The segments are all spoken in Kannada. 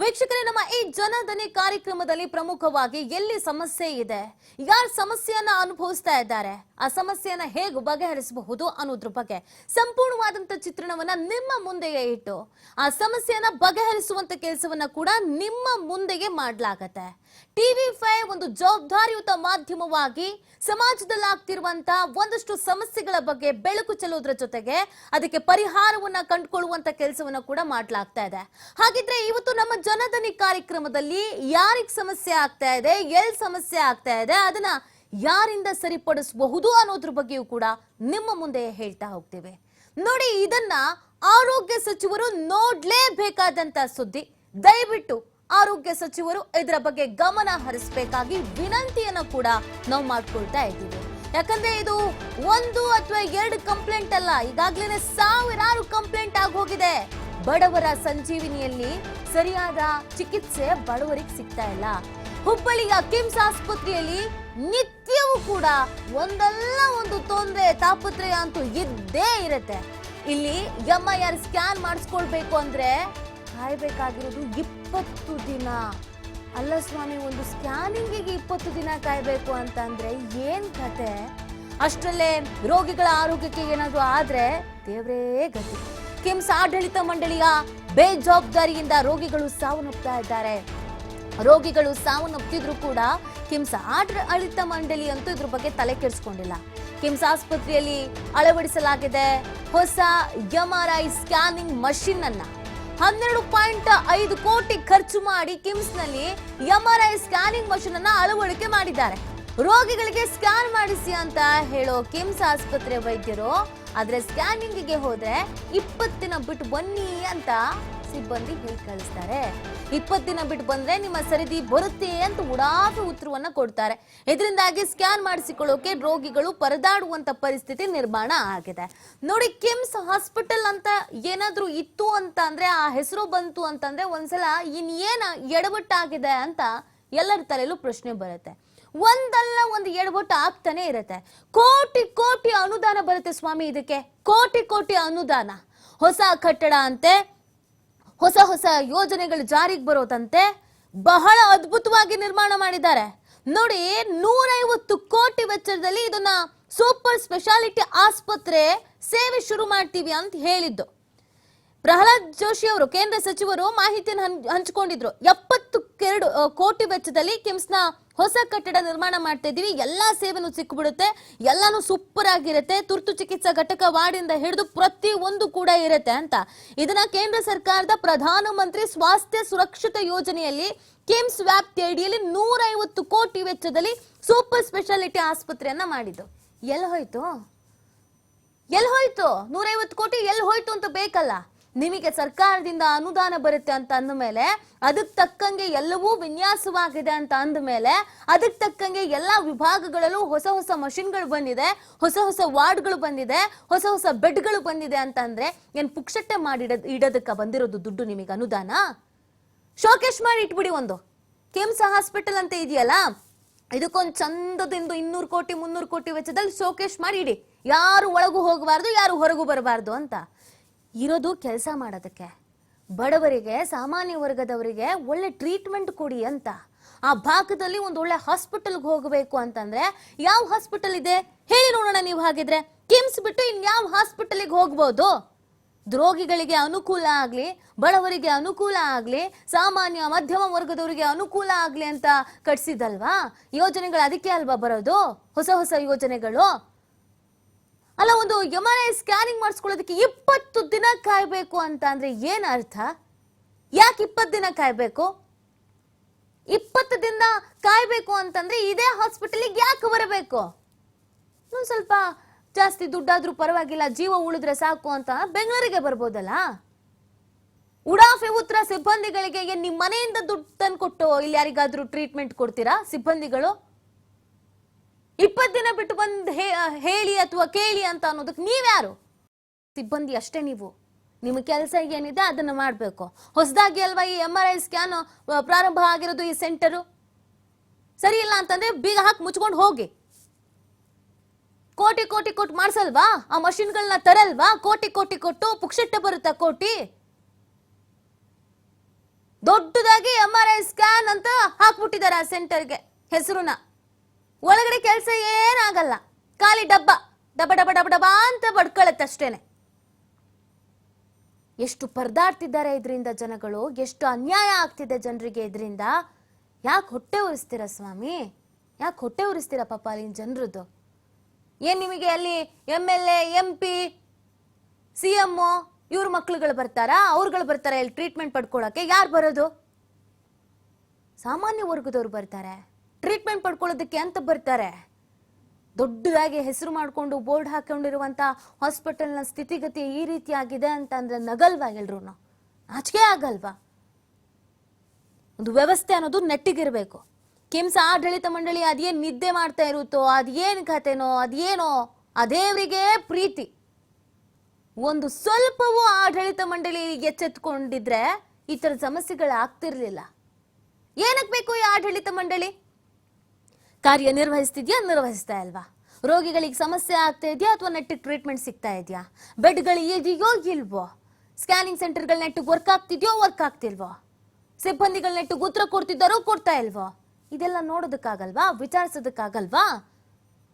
ವೀಕ್ಷಕರೇ, ನಮ್ಮ ಈ ಜನಧನಿ ಕಾರ್ಯಕ್ರಮದಲ್ಲಿ ಪ್ರಮುಖವಾಗಿ ಎಲ್ಲಿ ಸಮಸ್ಯೆ ಇದೆ? ಯಾರು ಸಮಸ್ಯೆಯನ್ನ ಅನುಭವಿಸ್ತಾ ಇದ್ದಾರೆ? ಆ ಸಮಸ್ಯೆಯನ್ನ ಹೇಗೆ ಬಗೆಹರಿಸಬಹುದು ಅನ್ನೋದ್ರ ಬಗ್ಗೆ ಸಂಪೂರ್ಣವಾದಂತ ಚಿತ್ರಣವನ್ನ ನಿಮ್ಮ ಮುಂದೆಯೇ ಇಟ್ಟು, ಆ ಸಮಸ್ಯೆಯನ್ನ ಬಗೆಹರಿಸುವಂತ ಕೆಲಸವನ್ನ ಕೂಡ ನಿಮ್ಮ ಮುಂದೆಗೆ ಮಾಡ್ಲಾಗತ್ತೆ. ಟಿವಿ ಫೈವ್ ಒಂದು ಜವಾಬ್ದಾರಿಯುತ ಮಾಧ್ಯಮವಾಗಿ ಸಮಾಜದಲ್ಲಿ ಆಗ್ತಿರುವಂತ ಒಂದಷ್ಟು ಸಮಸ್ಯೆಗಳ ಬಗ್ಗೆ ಬೆಳಕು ಚೆಲ್ಲೋದ್ರ ಜೊತೆಗೆ ಅದಕ್ಕೆ ಪರಿಹಾರವನ್ನ ಕಂಡುಕೊಳ್ಳುವಂತ ಕೆಲಸವನ್ನ ಕೂಡ ಮಾಡ್ಲಾಗ್ತಾ ಇದೆ. ಹಾಗಿದ್ರೆ ಇವತ್ತು ನಮ್ಮ ಜನಧನಿ ಕಾರ್ಯಕ್ರಮದಲ್ಲಿ ಯಾರಿಗೆ ಸಮಸ್ಯೆ ಆಗ್ತಾ ಇದೆ, ಎಲ್ ಸಮಸ್ಯೆ ಆಗ್ತಾ ಇದೆ, ಅದನ್ನ ಯಾರಿಂದ ಸರಿಪಡಿಸಬಹುದು ಅನ್ನೋದ್ರ ಬಗ್ಗೆಯೂ ಕೂಡ ನಿಮ್ಮ ಮುಂದೆ ಹೇಳ್ತಾ ಹೋಗ್ತೇವೆ. ನೋಡಿ, ಇದನ್ನ ಆರೋಗ್ಯ ಸಚಿವರು ನೋಡ್ಲೇಬೇಕಾದಂತ ಸುದ್ದಿ. ದಯವಿಟ್ಟು ಆರೋಗ್ಯ ಸಚಿವರು ಇದರ ಬಗ್ಗೆ ಗಮನ ಹರಿಸಬೇಕಾಗಿ ವಿನಂತಿಯನ್ನು ಕೂಡ ನಾವು ಮಾಡ್ಕೊಳ್ತಾ ಇದ್ದೀವಿ. ಯಾಕಂದ್ರೆ ಇದು ಒಂದು ಅಥವಾ ಎರಡು ಕಂಪ್ಲೇಂಟ್ ಅಲ್ಲ ಈಗಾಗಲೇ ಸಾವಿರಾರು ಕಂಪ್ಲೇಂಟ್ ಆಗಿ ಹೋಗಿದೆ. ಬಡವರ ಸಂಜೀವಿನಿಯಲ್ಲಿ ಸರಿಯಾದ ಚಿಕಿತ್ಸೆ ಬಡವರಿಗೆ ಸಿಗ್ತಾ ಇಲ್ಲ. ಹುಬ್ಬಳ್ಳಿಯ ಕಿಮ್ಸ್ ಆಸ್ಪತ್ರೆಯಲ್ಲಿ ನಿತ್ಯವೂ ಕೂಡ ಒಂದಲ್ಲ ಒಂದು ತೊಂದರೆ, ತಾಪತ್ರಯ ಅಂತೂ ಇದ್ದೇ ಇರುತ್ತೆ. ಇಲ್ಲಿ ಎಂ ಐ ಆರ್ ಸ್ಕ್ಯಾನ್ ಮಾಡಿಸ್ಕೊಳ್ಬೇಕು ಅಂದ್ರೆ ಕಾಯ್ಬೇಕಾಗಿರೋದು ಇಪ್ಪತ್ತು ದಿನ. ಅಲ್ಲ ಸ್ವಾಮಿ, ಒಂದು ಸ್ಕ್ಯಾನಿಂಗಿಗೆ ಇಪ್ಪತ್ತು ದಿನ ಕಾಯ್ಬೇಕು ಅಂತಂದ್ರೆ ಏನ್ ಕತೆ? ಅಷ್ಟರಲ್ಲೇ ರೋಗಿಗಳ ಆರೋಗ್ಯಕ್ಕೆ ಏನಾದ್ರು ಆದ್ರೆ ದೇವರೇ ಗತಿ. ಕಿಮ್ಸ್ ಆಡಳಿತ ಮಂಡಳಿಯ ಬೇಜವಾಬ್ದಾರಿಯಿಂದ ರೋಗಿಗಳು ಸಾವನ್ನಪ್ತಾ ಇದ್ದಾರೆ. ರೋಗಿಗಳು ಸಾವನ್ನಪ್ತಿದ್ರು ಕೂಡ ಕಿಮ್ಸ್ ಆಡಳಿತ ಮಂಡಳಿ ಅಂತೂ ಇದ್ರ ಬಗ್ಗೆ ತಲೆ ಕೆಡಿಸ್ಕೊಂಡಿಲ್ಲ. ಕಿಮ್ಸ್ ಆಸ್ಪತ್ರೆಯಲ್ಲಿ ಅಳವಡಿಸಲಾಗಿದೆ ಹೊಸ M R I scanning machine ಅನ್ನ. ಹನ್ನೆರಡು ಪಾಯಿಂಟ್ ಐದು ಕೋಟಿ ಖರ್ಚು ಮಾಡಿ ಕಿಮ್ಸ್ನಲ್ಲಿ ಐ ಸ್ಕ್ಯಾನಿಂಗ್ ಮಷಿನ್ ಅನ್ನ ಅಳವಡಿಕೆ ಮಾಡಿದ್ದಾರೆ. ರೋಗಿಗಳಿಗೆ ಸ್ಕ್ಯಾನ್ ಮಾಡಿಸಿ ಅಂತ ಹೇಳೋ ಕಿಮ್ಸ್ ಆಸ್ಪತ್ರೆ ವೈದ್ಯರು, ಆದ್ರೆ ಸ್ಕ್ಯಾನಿಂಗಿಗೆ ಹೋದ್ರೆ ಇಪ್ಪತ್ತಿನ ಬಿಟ್ಟು ಬನ್ನಿ ಅಂತ ಸಿಬ್ಬಂದಿ ಹೇಳಿ ಕಳಿಸ್ತಾರೆ. ಇಪ್ಪತ್ತು ದಿನ ಬಿಟ್ಟು ಬಂದ್ರೆ ನಿಮ್ಮ ಸರಿದಿ ಬರುತ್ತೆ ಅಂತ ಉಡಾಫೆ ಉತ್ತರವನ್ನ ಕೊಡ್ತಾರೆ. ಇದರಿಂದಾಗಿ ಸ್ಕ್ಯಾನ್ ಮಾಡಿಸಿಕೊಳ್ಳೋಕೆ ರೋಗಿಗಳು ಪರದಾಡುವಂತ ಪರಿಸ್ಥಿತಿ ನಿರ್ಮಾಣ ಆಗಿದೆ. ನೋಡಿ, ಕಿಮ್ಸ್ ಹಾಸ್ಪಿಟಲ್ ಅಂತ ಏನಾದ್ರೂ ಇತ್ತು ಅಂತ ಆ ಹೆಸರು ಬಂತು ಅಂತಂದ್ರೆ ಒಂದ್ಸಲ ಇನ್ನೇನ ಎಡವಟ್ಟಾಗಿದೆ ಅಂತ ಎಲ್ಲರ ತಲೆಯಲ್ಲೂ ಪ್ರಶ್ನೆ ಬರುತ್ತೆ. ಒಂದಲ್ಲ ಒಂದು ಎಡವಟ್ಟು ಆಗ್ತಾನೆ ಇರುತ್ತೆ. ಕೋಟಿ ಕೋಟಿ ಅನುದಾನ ಬರುತ್ತೆ ಸ್ವಾಮಿ ಇದಕ್ಕೆ. ಕೋಟಿ ಕೋಟಿ ಅನುದಾನ. ಹೊಸ ಕಟ್ಟಡ ಅಂತೆ ಹೊಸ ಹೊಸ ಯೋಜನೆಗಳು ಜಾರಿಗೆ ಬರೋದಂತೆ ಬಹಳ ಅದ್ಭುತವಾಗಿ ನಿರ್ಮಾಣ ಮಾಡಿದ್ದಾರೆ. ನೋಡಿ, ನೂರೈವತ್ತು ಕೋಟಿ ವೆಚ್ಚದಲ್ಲಿ ಇದನ್ನ ಸೂಪರ್ ಸ್ಪೆಷಾಲಿಟಿ ಆಸ್ಪತ್ರೆ ಸೇವೆ ಶುರು ಮಾಡ್ತೀವಿ ಅಂತ ಹೇಳಿದ್ದು. ಪ್ರಹ್ಲಾದ್ ಜೋಶಿ ಅವರು, ಕೇಂದ್ರ ಸಚಿವರು ಮಾಹಿತಿಯನ್ನು ಹಂಚ್- ಹಂಚಿಕೊಂಡಿದ್ರು. ಎಪ್ಪತ್ತು ಕೋಟಿ ವೆಚ್ಚದಲ್ಲಿ ಕಿಮ್ಸ್ನ ಹೊಸ ಕಟ್ಟಡ ನಿರ್ಮಾಣ ಮಾಡ್ತಾ ಇದೀವಿ. ಎಲ್ಲಾ ಸೇವೆನೂ ಸಿಕ್ಬಿಡುತ್ತೆ. ಎಲ್ಲಾನು ಸೂಪರ್ ಆಗಿರುತ್ತೆ. ತುರ್ತು ಚಿಕಿತ್ಸಾ ಘಟಕ ವಾರ್ಡಿಂದ ಹಿಡಿದು ಪ್ರತಿ ಒಂದು ಕೂಡ ಇರುತ್ತೆ ಅಂತ. ಇದನ್ನ ಕೇಂದ್ರ ಸರ್ಕಾರದ ಪ್ರಧಾನಮಂತ್ರಿ ಸ್ವಾಸ್ಥ್ಯ ಸುರಕ್ಷಿತ ಯೋಜನೆಯಲ್ಲಿ ಕಿಮ್ಸ್ ವ್ಯಾಪ್ತಿ ಅಡಿಯಲ್ಲಿ ನೂರೈವತ್ತು ಕೋಟಿ ವೆಚ್ಚದಲ್ಲಿ ಸೂಪರ್ ಸ್ಪೆಷಾಲಿಟಿ ಆಸ್ಪತ್ರೆಯನ್ನ ಮಾಡಿದ್ದು. ಎಲ್ಲಿ ಹೋಯ್ತು? ಎಲ್ಲಿ ಹೋಯ್ತು? ನೂರೈವತ್ತು ಕೋಟಿ ಎಲ್ಲಿ ಹೋಯ್ತು ಅಂತ ಬೇಕಲ್ಲ. ನಿಮಗೆ ಸರ್ಕಾರದಿಂದ ಅನುದಾನ ಬರುತ್ತೆ ಅಂತ ಅಂದ ಮೇಲೆ ಅದಕ್ಕೆ ತಕ್ಕಂಗೆ ಎಲ್ಲವೂ ವಿನ್ಯಾಸವಾಗಿದೆ ಅಂತ ಅಂದ ಮೇಲೆ ಅದಕ್ಕೆ ತಕ್ಕಂಗೆ ಎಲ್ಲ ವಿಭಾಗಗಳಲ್ಲೂ ಹೊಸ ಹೊಸ ಮಷಿನ್ಗಳು ಬಂದಿದೆ, ಹೊಸ ಹೊಸ ವಾರ್ಡ್ಗಳು ಬಂದಿದೆ, ಹೊಸ ಹೊಸ ಬೆಡ್ಗಳು ಬಂದಿದೆ ಅಂತ ಅಂದ್ರೆ ಏನ್ ಪುಕ್ಷಟ್ಟೆ ಮಾಡಿ ಇಡೋದಕ್ಕೆ ಬಂದಿರೋದು ದುಡ್ಡು ನಿಮಗೆ ಅನುದಾನ? ಶೋಕೇಶ್ ಮಾಡಿ ಇಟ್ಬಿಡಿ ಒಂದು. ಕೆಮ್ಸ್ ಹಾಸ್ಪಿಟಲ್ ಅಂತ ಇದೆಯಲ್ಲ, ಇದಕ್ಕೊಂದು ಚಂದದಿಂದ ಇನ್ನೂರು ಕೋಟಿ, ಮುನ್ನೂರು ಕೋಟಿ ವೆಚ್ಚದಲ್ಲಿ ಶೋಕೇಶ್ ಮಾಡಿ ಇಡಿ. ಯಾರು ಒಳಗೂ ಹೋಗಬಾರ್ದು, ಯಾರು ಹೊರಗೂ ಬರಬಾರ್ದು ಅಂತ. ಇರೋದು ಕೆಲಸ ಮಾಡೋದಕ್ಕೆ. ಬಡವರಿಗೆ, ಸಾಮಾನ್ಯ ವರ್ಗದವರಿಗೆ ಒಳ್ಳೆ ಟ್ರೀಟ್ಮೆಂಟ್ ಕೊಡಿ ಅಂತ. ಆ ಭಾಗದಲ್ಲಿ ಒಂದು ಒಳ್ಳೆ ಹಾಸ್ಪಿಟಲ್ಗೆ ಹೋಗಬೇಕು ಅಂತಂದ್ರೆ ಯಾವ ಹಾಸ್ಪಿಟಲ್ ಇದೆ? ಹೇಳಿ ನೋಡೋಣ ನೀವು ಹಾಗಿದ್ರೆ. ಕಿಮ್ಸ್ ಬಿಟ್ಟು ಇನ್ಯಾವ ಹಾಸ್ಪಿಟಲ್ಗೆ ಹೋಗ್ಬೋದು? ರೋಗಿಗಳಿಗೆ ಅನುಕೂಲ ಆಗಲಿ, ಬಡವರಿಗೆ ಅನುಕೂಲ ಆಗಲಿ, ಸಾಮಾನ್ಯ, ಮಧ್ಯಮ ವರ್ಗದವರಿಗೆ ಅನುಕೂಲ ಆಗಲಿ ಅಂತ ಕಟ್ಸಿದಲ್ವಾ? ಯೋಜನೆಗಳು ಅದಕ್ಕೆ ಅಲ್ವಾ ಬರೋದು? ಹೊಸ ಹೊಸ ಯೋಜನೆಗಳು? ಅಲ್ಲ, ಒಂದು ಎಂ ಆರ್ ಐ ಸ್ಕ್ಯಾನಿಂಗ್ ಮಾಡಿಸ್ಕೊಳ್ಳೋದಕ್ಕೆ ಇಪ್ಪತ್ತು ದಿನ ಕಾಯಬೇಕು ಅಂತ ಅಂದ್ರೆ ಏನ್ ಅರ್ಥ? ಯಾಕೆ ಇಪ್ಪತ್ತು ದಿನ ಕಾಯಬೇಕು? ಇಪ್ಪತ್ತು ದಿನ ಕಾಯಬೇಕು ಅಂತಂದ್ರೆ ಇದೇ ಹಾಸ್ಪಿಟಲಿಗೆ ಯಾಕೆ ಬರಬೇಕು? ಒಂದ್ ಸ್ವಲ್ಪ ಜಾಸ್ತಿ ದುಡ್ಡಾದ್ರೂ ಪರವಾಗಿಲ್ಲ, ಜೀವ ಉಳಿದ್ರೆ ಸಾಕು ಅಂತ ಬೆಂಗಳೂರಿಗೆ ಬರ್ಬೋದಲ್ಲ? ಉಡಾಫೆ ಉತ್ತರ ಸಿಬ್ಬಂದಿಗಳಿಗೆ ನಿಮ್ಮ ನಿಮ್ ಮನೆಯಿಂದ ದುಡ್ಡು ತಂದು ಕೊಟ್ಟು ಇಲ್ಲಿ ಯಾರಿಗಾದ್ರೂ ಟ್ರೀಟ್ಮೆಂಟ್ ಕೊಡ್ತೀರಾ ಸಿಬ್ಬಂದಿಗಳು? ಇಪ್ಪತ್ತು ದಿನ ಬಿಟ್ಟು ಬಂದು ಹೇಳಿ ಅಥವಾ ಕೇಳಿ ಅಂತ ಅನ್ನೋದಕ್ಕೆ ನೀವ್ಯಾರು? ಸಿಬ್ಬಂದಿ ಅಷ್ಟೇ ನೀವು. ನಿಮ್ಮ ಕೆಲಸ ಏನಿದೆ ಅದನ್ನು ಮಾಡಬೇಕು. ಹೊಸದಾಗಿ ಅಲ್ವಾ ಈ ಎಂ ಆರ್ ಐ ಸ್ಕ್ಯಾನ್ ಪ್ರಾರಂಭ ಆಗಿರೋದು ಈ ಸೆಂಟರು ಸರಿ ಇಲ್ಲ ಅಂತಂದ್ರೆ ಬೀಗ ಹಾಕಿ ಮುಚ್ಕೊಂಡು ಹೋಗಿ. ಕೋಟಿ ಕೋಟಿ ಕೊಟ್ಟು ಮಾಡಿಸಲ್ವಾ? ಆ ಮಷಿನ್ಗಳನ್ನ ತರಲ್ವಾ? ಕೋಟಿ ಕೋಟಿ ಕೊಟ್ಟು ಪುಕ್ಷಟ್ಟೆ ಬರುತ್ತಾ ಕೋಟಿ? ದೊಡ್ಡದಾಗಿ ಎಂ ಆರ್ ಐ ಸ್ಕ್ಯಾನ್ ಅಂತ ಹಾಕ್ಬಿಟ್ಟಿದ್ದಾರೆ ಆ ಸೆಂಟರ್ಗೆ ಹೆಸರುನ. ಒಳಗಡೆ ಕೆಲಸ ಏನಾಗಲ್ಲ. ಖಾಲಿ ಡಬ್ಬ. ಡಬ ಡಬ ಡಬ ಡಬ ಅಂತ ಬಡ್ಕೊಳತ್ತಷ್ಟೇನೆ ಎಷ್ಟು ಪರದಾಡ್ತಿದ್ದಾರೆ ಇದರಿಂದ ಜನಗಳು, ಎಷ್ಟು ಅನ್ಯಾಯ ಆಗ್ತಿದೆ ಜನರಿಗೆ ಇದರಿಂದ. ಯಾಕೆ ಹೊಟ್ಟೆ ಉರಿಸ್ತೀರ ಸ್ವಾಮಿ? ಯಾಕೆ ಹೊಟ್ಟೆ ಉರಿಸ್ತೀರ ಪಾಪ ಅಲ್ಲಿನ ಜನರದ್ದು? ಏನು ನಿಮಗೆ ಅಲ್ಲಿ M L A, M P, C M ಇವ್ರ ಮಕ್ಳುಗಳು ಬರ್ತಾರಾ? ಅವ್ರುಗಳು ಬರ್ತಾರೆ ಇಲ್ಲಿ ಟ್ರೀಟ್ಮೆಂಟ್ ಪಡ್ಕೊಳ್ಳೋಕೆ ಯಾರು ಬರೋದು? ಸಾಮಾನ್ಯ ವರ್ಗದವ್ರು ಬರ್ತಾರೆ. ಟ್ರೀಟ್ಮೆಂಟ್ ಪಡ್ಕೊಳ್ಳೋದಕ್ಕೆ ಅಂತ ಬರ್ತಾರೆ. ದೊಡ್ಡದಾಗಿ ಹೆಸರು ಮಾಡಿಕೊಂಡು ಬೋರ್ಡ್ ಹಾಕೊಂಡಿರುವಂಥ ಹಾಸ್ಪಿಟಲ್ನ ಸ್ಥಿತಿಗತಿ ಈ ರೀತಿಯಾಗಿದೆ ಆಗಿದೆ ಅಂತ ಅಂದರೆ ನಗಲ್ವಾ ಎಲ್ರು ನಾಚಿಕೆ ಆಗಲ್ವಾ? ಒಂದು ವ್ಯವಸ್ಥೆ ಅನ್ನೋದು ನೆಟ್ಟಿಗಿರಬೇಕು. ಕಿಮ್ಸ್ ಆಡಳಿತ ಮಂಡಳಿ ಅದೇನು ನಿದ್ದೆ ಮಾಡ್ತಾ ಇರುತ್ತೋ, ಅದೇನು ಕಥೆನೋ, ಅದೇನೋ ಅದೇವರಿಗೆ ಪ್ರೀತಿ. ಒಂದು ಸ್ವಲ್ಪವೂ ಆಡಳಿತ ಮಂಡಳಿ ಎಚ್ಚೆತ್ಕೊಂಡಿದ್ರೆ ಈ ಥರ ಸಮಸ್ಯೆಗಳು ಆಗ್ತಿರಲಿಲ್ಲ ಏನಕ್ಕೆ ಬೇಕು ಈ ಆಡಳಿತ ಮಂಡಳಿ? ಕಾರ್ಯನಿರ್ವಹಿಸ್ತಿದ್ಯಾ ನಿರ್ವಹಿಸ್ತಾ ಇಲ್ವಾ? ರೋಗಿಗಳಿಗೆ ಸಮಸ್ಯೆ ಆಗ್ತಾ ಇದೆಯಾ ಅಥವಾ ನೆಟ್ಟಿಗೆ ಟ್ರೀಟ್ಮೆಂಟ್ ಸಿಗ್ತಾ ಇದೆಯಾ? ಬೆಡ್ಗಳು ಇದೆಯೋ ಇಲ್ವೋ? ಸ್ಕ್ಯಾನಿಂಗ್ ಸೆಂಟರ್ಗಳ ನೆಟ್ಟಿಗೆ ವರ್ಕ್ ಆಗ್ತಿದ್ಯೋ ವರ್ಕ್ ಆಗ್ತಿಲ್ವೋ? ಸಿಬ್ಬಂದಿಗಳ ನೆಟ್ಟಿಗೆ ಉತ್ತರ ಕೊಡ್ತಿದ್ದಾರೋ, ಕೊಡ್ತಾ ಇಲ್ವೋ? ಇದೆಲ್ಲ ನೋಡೋದಕ್ಕಾಗಲ್ವಾ? ವಿಚಾರಿಸೋದಕ್ಕಾಗಲ್ವಾ?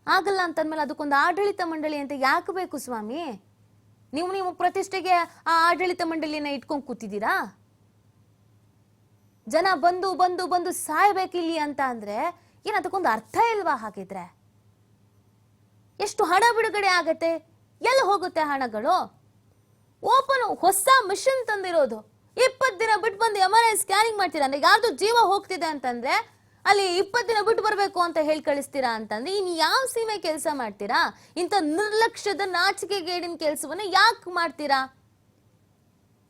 ಆಗಲ್ಲ ಅಂತಂದ್ಮೇಲೆ ಅದಕ್ಕೊಂದು ಆಡಳಿತ ಮಂಡಳಿ ಅಂತ ಯಾಕೆ ಬೇಕು ಸ್ವಾಮಿ? ನೀವು ನೀವು ಪ್ರತಿಷ್ಠೆಗೆ ಆ ಆಡಳಿತ ಮಂಡಳಿನ ಇಟ್ಕೊಂಡು ಕೂತಿದ್ದೀರಾ? ಜನ ಬಂದು ಬಂದು ಬಂದು ಸಾಯ್ಬೇಕಿಲ್ಲಿ ಅಂತ ಅಂದ್ರೆ ಏನ್ ಅದಕ್ಕೊಂದು ಅರ್ಥ ಇಲ್ವಾ ಹಾಗಿದ್ರೆ? ಎಷ್ಟು ಹಣ ಬಿಡುಗಡೆ ಆಗತ್ತೆ? ಎಲ್ಲಿ ಹೋಗುತ್ತೆ ಹಣಗಳು? ಓಪನ್ ಹೊಸ ಮಿಷನ್ ತಂದಿರೋದು. ಇಪ್ಪತ್ತು ದಿನ ಬಿಟ್ಟು ಬಂದು ಎಂ ಆರ್ ಐ ಸ್ಕ್ಯಾನಿಂಗ್ ಮಾಡ್ತೀರಾ? ಅಂದ್ರೆ ಯಾರ್ದು ಜೀವ ಹೋಗ್ತಿದೆ ಅಂತಂದ್ರೆ ಅಲ್ಲಿ ಇಪ್ಪತ್ತು ದಿನ ಬಿಟ್ಟು ಬರಬೇಕು ಅಂತ ಹೇಳಿ ಕಳಿಸ್ತೀರಾ ಅಂತಂದ್ರೆ ಇನ್ ಯಾವ ಸೀಮೆ ಕೆಲಸ ಮಾಡ್ತೀರಾ? ಇಂಥ ನಿರ್ಲಕ್ಷ್ಯದ ನಾಚಿಕೆಗೇಡಿನ ಕೆಲಸವನ್ನ ಯಾಕೆ ಮಾಡ್ತೀರಾ?